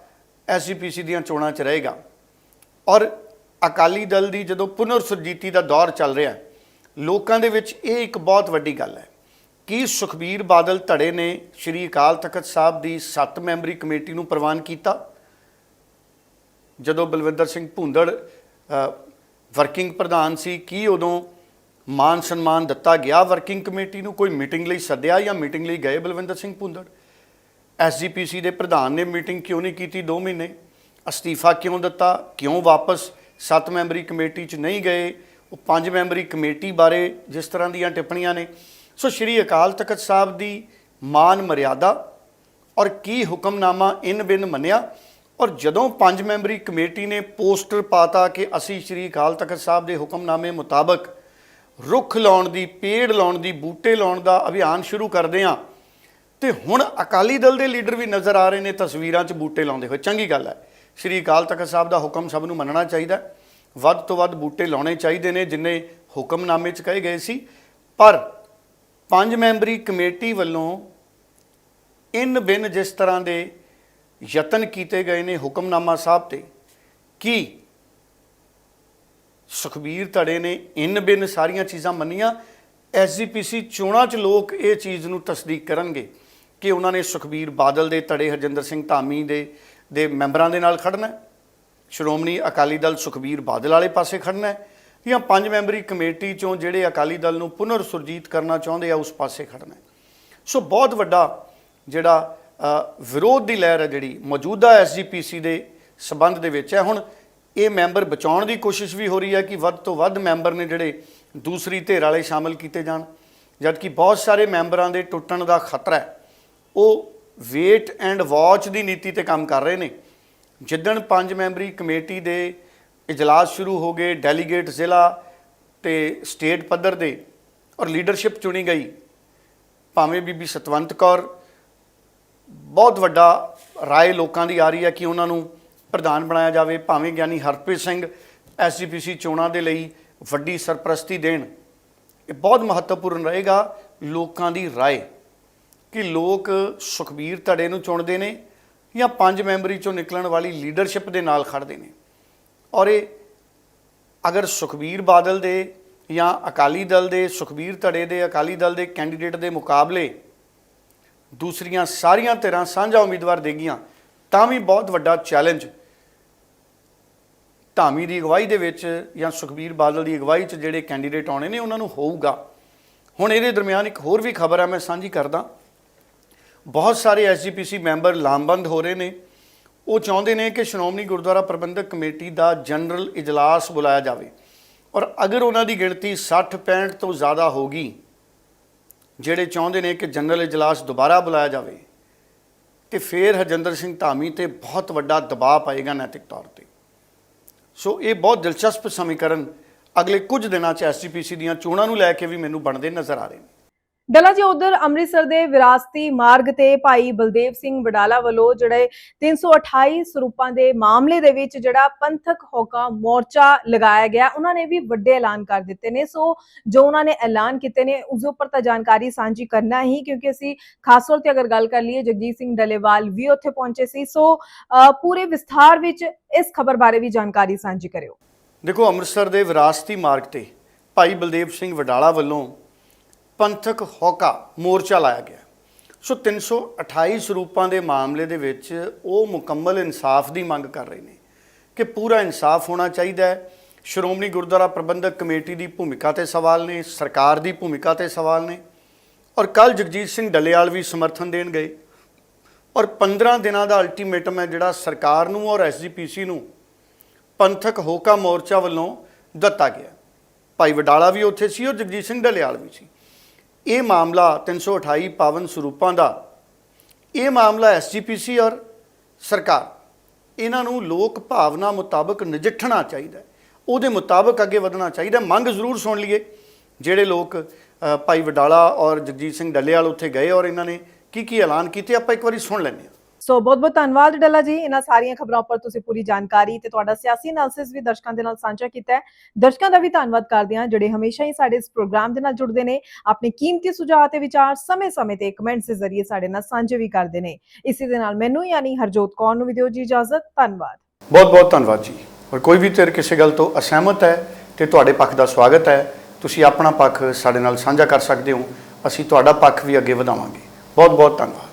ਐਸਜੀਪੀਸੀ ਦੀਆਂ ਚੋਣਾਂ 'ਚ ਰਹੇਗਾ। ਔਰ ਅਕਾਲੀ ਦਲ ਦੀ ਜਦੋਂ ਪੁਨਰ ਸੁਰਜੀਤੀ ਦਾ ਦੌਰ ਚੱਲ ਰਿਹਾ ਹੈ, ਲੋਕਾਂ ਦੇ ਵਿੱਚ ਇਹ ਇੱਕ ਬਹੁਤ ਵੱਡੀ ਗੱਲ ਹੈ ਕਿ ਸੁਖਬੀਰ ਬਾਦਲ ਧੜੇ ਨੇ ਸ਼੍ਰੀ ਅਕਾਲ ਤਖਤ ਸਾਹਿਬ ਦੀ 7 ਮੈਂਬਰੀ ਕਮੇਟੀ ਨੂੰ ਪ੍ਰਵਾਨ ਕੀਤਾ। ਜਦੋਂ ਬਲਵਿੰਦਰ ਸਿੰਘ ਭੁੰਦੜ ਵਰਕਿੰਗ ਪ੍ਰਧਾਨ ਸੀ, ਕੀ ਉਦੋਂ ਮਾਨ ਸਨਮਾਨ ਦਿੱਤਾ ਗਿਆ? ਵਰਕਿੰਗ ਕਮੇਟੀ ਨੂੰ ਕੋਈ ਮੀਟਿੰਗ ਲਈ ਸੱਦਿਆ ਜਾਂ ਮੀਟਿੰਗ ਲਈ ਗਏ ਬਲਵਿੰਦਰ ਸਿੰਘ ਭੁੰਦੜ? ਐਸਜੀਪੀਸੀ ਦੇ ਪ੍ਰਧਾਨ ਨੇ ਮੀਟਿੰਗ ਕਿਉਂ ਨਹੀਂ ਕੀਤੀ 2 ਮਹੀਨੇ? ਅਸਤੀਫਾ ਕਿਉਂ ਦਿੱਤਾ? ਕਿਉਂ ਵਾਪਸ 7 ਮੈਂਬਰੀ ਕਮੇਟੀ 'ਚ ਨਹੀਂ ਗਏ? ਉਹ 5 ਮੈਂਬਰੀ ਕਮੇਟੀ ਬਾਰੇ ਜਿਸ ਤਰ੍ਹਾਂ ਦੀਆਂ ਟਿੱਪਣੀਆਂ ਨੇ। ਸੋ ਸ਼੍ਰੀ ਅਕਾਲ ਤਖਤ ਸਾਹਿਬ ਦੀ ਮਾਨ ਮਰਿਆਦਾ ਔਰ ਕੀ ਹੁਕਮਨਾਮਾ ਇਨ ਬਿਨ ਮੰਨਿਆ? ਔਰ ਜਦੋਂ ਪੰਜ ਮੈਂਬਰੀ ਕਮੇਟੀ ਨੇ ਪੋਸਟਰ ਪਾਤਾ ਕਿ ਅਸੀਂ ਸ਼੍ਰੀ ਅਕਾਲ ਤਖਤ ਸਾਹਿਬ ਦੇ ਹੁਕਮਨਾਮੇ ਮੁਤਾਬਕ ਰੁੱਖ ਲਾਉਣ ਦੀ, ਪੇੜ ਲਾਉਣ ਦੀ, ਬੂਟੇ ਲਾਉਣ ਦਾ ਅਭਿਆਨ ਸ਼ੁਰੂ ਕਰਦੇ ਹਾਂ ਤੇ ਹੁਣ ਅਕਾਲੀ ਦਲ ਦੇ ਲੀਡਰ ਵੀ ਨਜ਼ਰ ਆ ਰਹੇ ਨੇ, ਤਸਵੀਰਾਂ 'ਚ ਬੂਟੇ ਲਾਉਂਦੇ ਹੋਏ। ਚੰਗੀ ਗੱਲ ਹੈ। ਸ਼੍ਰੀ ਅਕਾਲ ਤਖਤ ਸਾਹਿਬ ਦਾ ਹੁਕਮ ਸਭ ਨੂੰ ਮੰਨਣਾ ਚਾਹੀਦਾ ਵੱਧ ਤੋਂ ਵੱਧ ਬੂਟੇ ਲਾਉਣੇ ਚਾਹੀਦੇ ਨੇ, ਜਿੰਨੇ ਹੁਕਮਨਾਮੇ 'ਚ ਕਹੇ ਗਏ ਸੀ। ਪਰ ਪੰਜ ਮੈਂਬਰੀ ਕਮੇਟੀ ਵੱਲੋਂ ਇਨ ਬਿਨ ਜਿਸ ਤਰ੍ਹਾਂ ਦੇ ਯਤਨ ਕੀਤੇ ਗਏ ਨੇ ਹੁਕਮਨਾਮਾ ਸਾਹਿਬ ਤੇ, ਕੀ ਸੁਖਬੀਰ ਧੜੇ ਨੇ ਇਨ ਬਿਨ ਸਾਰੀਆਂ ਚੀਜ਼ਾਂ ਮੰਨੀਆਂ? ਐਸਜੀਪੀਸੀ ਚੋਣਾਂ 'ਚ ਲੋਕ ਇਹ ਚੀਜ਼ ਨੂੰ ਤਸਦੀਕ ਕਰਨਗੇ। ਕਿ ਉਹਨਾਂ ਨੇ ਸੁਖਬੀਰ ਬਾਦਲ ਦੇ, ਧੜੇ ਹਰਜਿੰਦਰ ਸਿੰਘ ਧਾਮੀ ਦੇ ਦੇ ਮੈਂਬਰਾਂ ਦੇ ਨਾਲ ਖੜਨਾ ਸ਼੍ਰੋਮਣੀ ਅਕਾਲੀ ਦਲ ਸੁਖਬੀਰ ਬਾਦਲ ਵਾਲੇ ਪਾਸੇ ਖੜਨਾ ਜਾਂ ਪੰਜ ਮੈਂਬਰੀ ਕਮੇਟੀ ਚੋਂ ਜਿਹੜੇ ਅਕਾਲੀ ਦਲ ਨੂੰ ਪੁਨਰ ਸੁਰਜੀਤ ਕਰਨਾ ਚਾਹੁੰਦੇ ਆ, ਉਸ ਪਾਸੇ ਖੜਨਾ ਸੋ ਬਹੁਤ ਵੱਡਾ ਜਿਹੜਾ ਵਿਰੋਧ ਦੀ ਲਹਿਰ ਹੈ ਜਿਹੜੀ ਮੌਜੂਦਾ ਐਸਜੀਪੀਸੀ ਦੇ ਸਬੰਧ ਦੇ ਵਿੱਚ ਹੈ। ਹੁਣ ਇਹ ਮੈਂਬਰ ਬਚਾਉਣ ਦੀ ਕੋਸ਼ਿਸ਼ ਵੀ ਹੋ ਰਹੀ ਹੈ ਕਿ ਵੱਧ ਤੋਂ ਵੱਧ ਮੈਂਬਰ ਨੇ ਜਿਹੜੇ ਦੂਸਰੀ ਧਿਰ ਵਾਲੇ ਸ਼ਾਮਲ ਕੀਤੇ ਜਾਣ, ਜਦਕਿ ਬਹੁਤ ਸਾਰੇ ਮੈਂਬਰਾਂ ਦੇ ਟੁੱਟਣ ਦਾ ਖਤਰਾ ਹੈ। ਉਹ ਵੇਟ ਐਂਡ ਵਾਚ ਦੀ ਨੀਤੀ ਤੇ ਕੰਮ ਕਰ ਰਹੇ ਨੇ। ਜਿੱਦਣ ਪੰਜ ਮੈਂਬਰੀ ਕਮੇਟੀ ਦੇ ਇਜਲਾਸ ਸ਼ੁਰੂ ਹੋ ਗਏ ਡੈਲੀਗੇਟ ਜ਼ਿਲ੍ਹਾ ਤੇ ਸਟੇਟ ਪੱਧਰ ਦੇ ਔਰ ਲੀਡਰਸ਼ਿਪ ਚੁਣੀ ਗਈ, ਭਾਵੇਂ ਬੀਬੀ ਸਤਵੰਤ ਕੌਰ, ਬਹੁਤ ਵੱਡਾ ਰਾਏ ਲੋਕਾਂ ਦੀ ਆ ਰਹੀ ਹੈ ਕਿ ਉਹਨਾਂ ਨੂੰ ਪ੍ਰਧਾਨ ਬਣਾਇਆ ਜਾਵੇ, ਭਾਵੇਂ ਗਿਆਨੀ ਹਰਪ੍ਰੀਤ ਸਿੰਘ ਐਸਜੀਪੀਸੀ ਚੋਣਾਂ ਦੇ ਲਈ ਵੱਡੀ ਸਰਪ੍ਰਸਤੀ ਦੇਣ। ਇਹ ਬਹੁਤ ਮਹੱਤਵਪੂਰਨ ਰਹੇਗਾ ਲੋਕਾਂ ਦੀ ਰਾਏ। ਕਿ ਲੋਕ ਸੁਖਬੀਰ ਧੜੇ ਨੂੰ ਚੁਣਦੇ ਨੇ ਜਾਂ ਪੰਜ ਮੈਂਬਰੀ ਚੋਂ ਨਿਕਲਣ ਵਾਲੀ ਲੀਡਰਸ਼ਿਪ ਦੇ ਨਾਲ ਖੜਦੇ ਨੇ। ਔਰ ਇਹ ਅਗਰ ਸੁਖਬੀਰ ਬਾਦਲ ਦੇ ਜਾਂ ਅਕਾਲੀ ਦਲ ਦੇ, ਸੁਖਬੀਰ ਧੜੇ ਦੇ, ਅਕਾਲੀ ਦਲ ਦੇ ਕੈਂਡੀਡੇਟ ਦੇ ਮੁਕਾਬਲੇ ਦੂਸਰੀਆਂ ਸਾਰੀਆਂ ਧਿਰਾਂ ਸਾਂਝਾ ਉਮੀਦਵਾਰ ਦੇਗੀਆਂ, ਤਾਂ ਵੀ ਬਹੁਤ ਵੱਡਾ ਚੈਲੰਜ। ਧਾਮੀ ਦੀ ਅਗਵਾਈ ਦੇ ਵਿੱਚ ਜਾਂ ਸੁਖਬੀਰ ਬਾਦਲ ਦੀ ਅਗਵਾਈ 'ਚ ਜਿਹੜੇ ਕੈਂਡੀਡੇਟ ਆਉਣੇ ਨੇ, ਉਹਨਾਂ ਨੂੰ ਹੋਊਗਾ। ਹੁਣ ਇਹਦੇ ਦਰਮਿਆਨ ਇੱਕ ਹੋਰ ਵੀ ਖਬਰ ਹੈ ਮੈਂ ਸਾਂਝੀ ਕਰਦਾ। ਬਹੁਤ ਸਾਰੇ ਐਸਜੀਪੀਸੀ ਮੈਂਬਰ ਲਾਮਬੰਦ ਹੋ ਰਹੇ ਨੇ। ਉਹ ਚਾਹੁੰਦੇ ਨੇ ਕਿ ਸ਼੍ਰੋਮਣੀ ਗੁਰਦੁਆਰਾ ਪ੍ਰਬੰਧਕ ਕਮੇਟੀ ਦਾ ਜਨਰਲ ਇਜਲਾਸ ਬੁਲਾਇਆ ਜਾਵੇ। ਔਰ ਅਗਰ ਉਹਨਾਂ ਦੀ ਗਿਣਤੀ 60 65 ਤੋਂ ਜ਼ਿਆਦਾ ਹੋਗੀ ਜਿਹੜੇ ਚਾਹੁੰਦੇ ਨੇ ਕਿ ਜਨਰਲ ਇਜਲਾਸ ਦੁਬਾਰਾ ਬੁਲਾਇਆ ਜਾਵੇ, ਤੇ ਫਿਰ ਹਰਜਿੰਦਰ ਸਿੰਘ ਧਾਮੀ ਤੇ ਬਹੁਤ ਵੱਡਾ ਦਬਾਅ ਪਏਗਾ ਨੈਤਿਕ ਤੌਰ ਤੇ। ਸੋ ਇਹ ਬਹੁਤ ਦਿਲਚਸਪ ਸਮੀਕਰਨ ਅਗਲੇ ਕੁਝ ਦਿਨਾਂ 'ਚ ਐਸਜੀਪੀਸੀ ਦੀਆਂ ਚੋਣਾਂ ਨੂੰ ਲੈ ਕੇ ਵੀ ਮੈਨੂੰ ਬਣਦੇ ਨਜ਼ਰ ਆ ਰਹੇ ਨੇ। ਡਲਾ ਜੀ, ਉਧਰ ਅੰਮ੍ਰਿਤਸਰ ਦੇ ਵਿਰਾਸਤੀ ਮਾਰਗ ਤੇ ਭਾਈ ਬਲਦੇਵ ਸਿੰਘ ਵਡਾਲਾ ਵੱਲੋਂ ਜਿਹੜੇ 328 ਸਰੂਪਾਂ ਦੇ ਮਾਮਲੇ ਦੇ ਵਿੱਚ ਜਿਹੜਾ ਪੰਥਕ ਹੋਕਾ ਮੋਰਚਾ ਲਗਾਇਆ ਗਿਆ, ਉਹਨਾਂ ਨੇ ਵੀ ਵੱਡੇ ਐਲਾਨ ਕਰ ਦਿੱਤੇ ਨੇ। ਸੋ ਜੋ ਉਹਨਾਂ ਨੇ ਐਲਾਨ ਕੀਤੇ ਨੇ, ਉਸ ਉੱਪਰ ਤਾਂ ਜਾਣਕਾਰੀ ਸਾਂਝੀ ਕਰਨਾ ਹੀ, ਕਿਉਂਕਿ ਅਸੀਂ ਖਾਸ ਤੌਰ ਤੇ ਅਗਰ ਗੱਲ ਕਰ ਲਈਏ, ਜਗਜੀਤ ਸਿੰਘ ਡਲੇਵਾਲ ਵੀ ਉੱਥੇ ਪਹੁੰਚੇ ਸੀ। ਸੋ ਪੂਰੇ ਵਿਸਥਾਰ ਵਿੱਚ ਇਸ ਖਬਰ ਬਾਰੇ ਵੀ ਜਾਣਕਾਰੀ ਸਾਂਝੀ ਕਰਿਓ। ਦੇਖੋ, ਅੰਮ੍ਰਿਤਸਰ ਦੇ ਵਿਰਾਸਤੀ ਮਾਰਗ ਤੇ ਭਾਈ ਬਲਦੇਵ ਸਿੰਘ ਵਡਾਲਾ ਵੱਲੋਂ ਪੰਥਕ ਹੋਕਾ ਮੋਰਚਾ ਲਾਇਆ ਗਿਆ। ਸੋ 328 ਸਰੂਪਾਂ ਦੇ ਮਾਮਲੇ ਦੇ ਵਿੱਚ ਉਹ ਮੁਕੰਮਲ ਇਨਸਾਫ ਦੀ ਮੰਗ ਕਰ ਰਹੇ ਨੇ ਕਿ ਪੂਰਾ ਇਨਸਾਫ ਹੋਣਾ ਚਾਹੀਦਾ ਹੈ। ਸ਼੍ਰੋਮਣੀ ਗੁਰਦੁਆਰਾ ਪ੍ਰਬੰਧਕ ਕਮੇਟੀ ਦੀ ਭੂਮਿਕਾ ਤੇ ਸਵਾਲ ਨੇ, ਸਰਕਾਰ ਦੀ ਭੂਮਿਕਾ ਤੇ ਸਵਾਲ ਨੇ ਔਰ ਕੱਲ ਜਗਜੀਤ ਸਿੰਘ ਡੱਲੇਵਾਲ ਵੀ ਸਮਰਥਨ ਦੇਣ ਗਏ। ਔਰ 15 ਦਿਨਾਂ ਦਾ ਅਲਟੀਮੇਟਮ ਹੈ ਜਿਹੜਾ ਸਰਕਾਰ ਨੂੰ ਔਰ ਐਸਜੀਪੀਸੀ ਨੂੰ ਪੰਥਕ ਹੋਕਾ ਮੋਰਚਾ ਵੱਲੋਂ ਦਿੱਤਾ ਗਿਆ। ਭਾਈ ਵਡਾਲਾ ਵੀ ਉੱਥੇ ਸੀ ਔਰ ਜਗਜੀਤ ਸਿੰਘ ਡਲਿਆਲ ਵੀ ਸੀ। ਇਹ ਮਾਮਲਾ 328 ਪਾਵਨ ਸਰੂਪਾਂ ਦਾ। ਇਹ ਮਾਮਲਾ ਐਸਜੀਪੀਸੀ ਔਰ ਸਰਕਾਰ। ਇਹਨਾਂ ਨੂੰ ਲੋਕ ਭਾਵਨਾ ਮੁਤਾਬਕ ਨਜਿੱਠਣਾ ਚਾਹੀਦਾ ਉਹਦੇ ਮੁਤਾਬਕ ਅੱਗੇ ਵਧਣਾ ਚਾਹੀਦਾ ਮੰਗ ਜ਼ਰੂਰ ਸੁਣ ਲਈਏ। ਜਿਹੜੇ ਲੋਕ ਭਾਈ ਵਡਾਲਾ ਔਰ ਜਗਜੀਤ ਸਿੰਘ ਡੱਲੇਵਾਲ ਉੱਥੇ ਗਏ ਔਰ ਇਹਨਾਂ ਨੇ ਕੀ ਕੀ ਐਲਾਨ ਕੀਤੇ, ਆਪਾਂ ਇੱਕ ਵਾਰੀ ਸੁਣ ਲੈਂਦੇ ਹਾਂ। ਸੋ ਬਹੁਤ ਬਹੁਤ ਧੰਨਵਾਦ ਡੱਲਾ ਜੀ ਇਹਨਾਂ ਸਾਰੀਆਂ ਖਬਰਾਂ ਉੱਪਰ ਤੁਸੀਂ ਪੂਰੀ ਜਾਣਕਾਰੀ ਤੇ ਤੁਹਾਡਾ ਸਿਆਸੀ ਐਨਾਲਿਸਿਸ ਵੀ ਦਰਸ਼ਕਾਂ ਦੇ ਨਾਲ ਸਾਂਝਾ ਕੀਤਾ ਹੈ। ਦਰਸ਼ਕਾਂ ਦਾ ਵੀ ਧੰਨਵਾਦ ਕਰਦੇ ਹਾਂ ਜਿਹੜੇ ਹਮੇਸ਼ਾ ਹੀ ਸਾਡੇ ਇਸ ਪ੍ਰੋਗਰਾਮ ਦੇ ਨਾਲ ਜੁੜਦੇ ਨੇ, ਆਪਣੇ ਕੀਮਤੀ ਸੁਝਾਅ ਤੇ ਵਿਚਾਰ ਸਮੇਂ-ਸਮੇਂ ਤੇ ਕਮੈਂਟਸ ਦੇ ਜ਼ਰੀਏ ਸਾਡੇ ਨਾਲ ਸਾਂਝੇ ਵੀ ਕਰਦੇ ਨੇ। ਇਸੇ ਦੇ ਨਾਲ ਮੈਨੂੰ ਯਾਨੀ ਹਰਜੋਤ ਕੌਰ ਨੂੰ ਵੀ ਦਿਓ ਜੀ ਇਜਾਜ਼ਤ, ਧੰਨਵਾਦ। ਬਹੁਤ ਬਹੁਤ ਧੰਨਵਾਦ ਜੀ। ਔਰ ਕੋਈ ਵੀ ਧਿਰ ਕਿਸੇ ਗੱਲ ਤੋਂ ਅਸਹਿਮਤ ਹੈ ਤੇ ਤੁਹਾਡੇ ਪੱਖ ਦਾ ਸਵਾਗਤ ਹੈ, ਤੁਸੀਂ ਆਪਣਾ ਪੱਖ ਸਾਡੇ ਨਾਲ ਸਾਂਝਾ ਕਰ ਸਕਦੇ ਹੋ, ਅਸੀਂ ਤੁਹਾਡਾ ਪੱਖ ਵੀ ਅੱਗੇ ਵਧਾਵਾਂਗੇ। ਬਹੁਤ ਬਹੁਤ ਧੰਨਵਾਦ।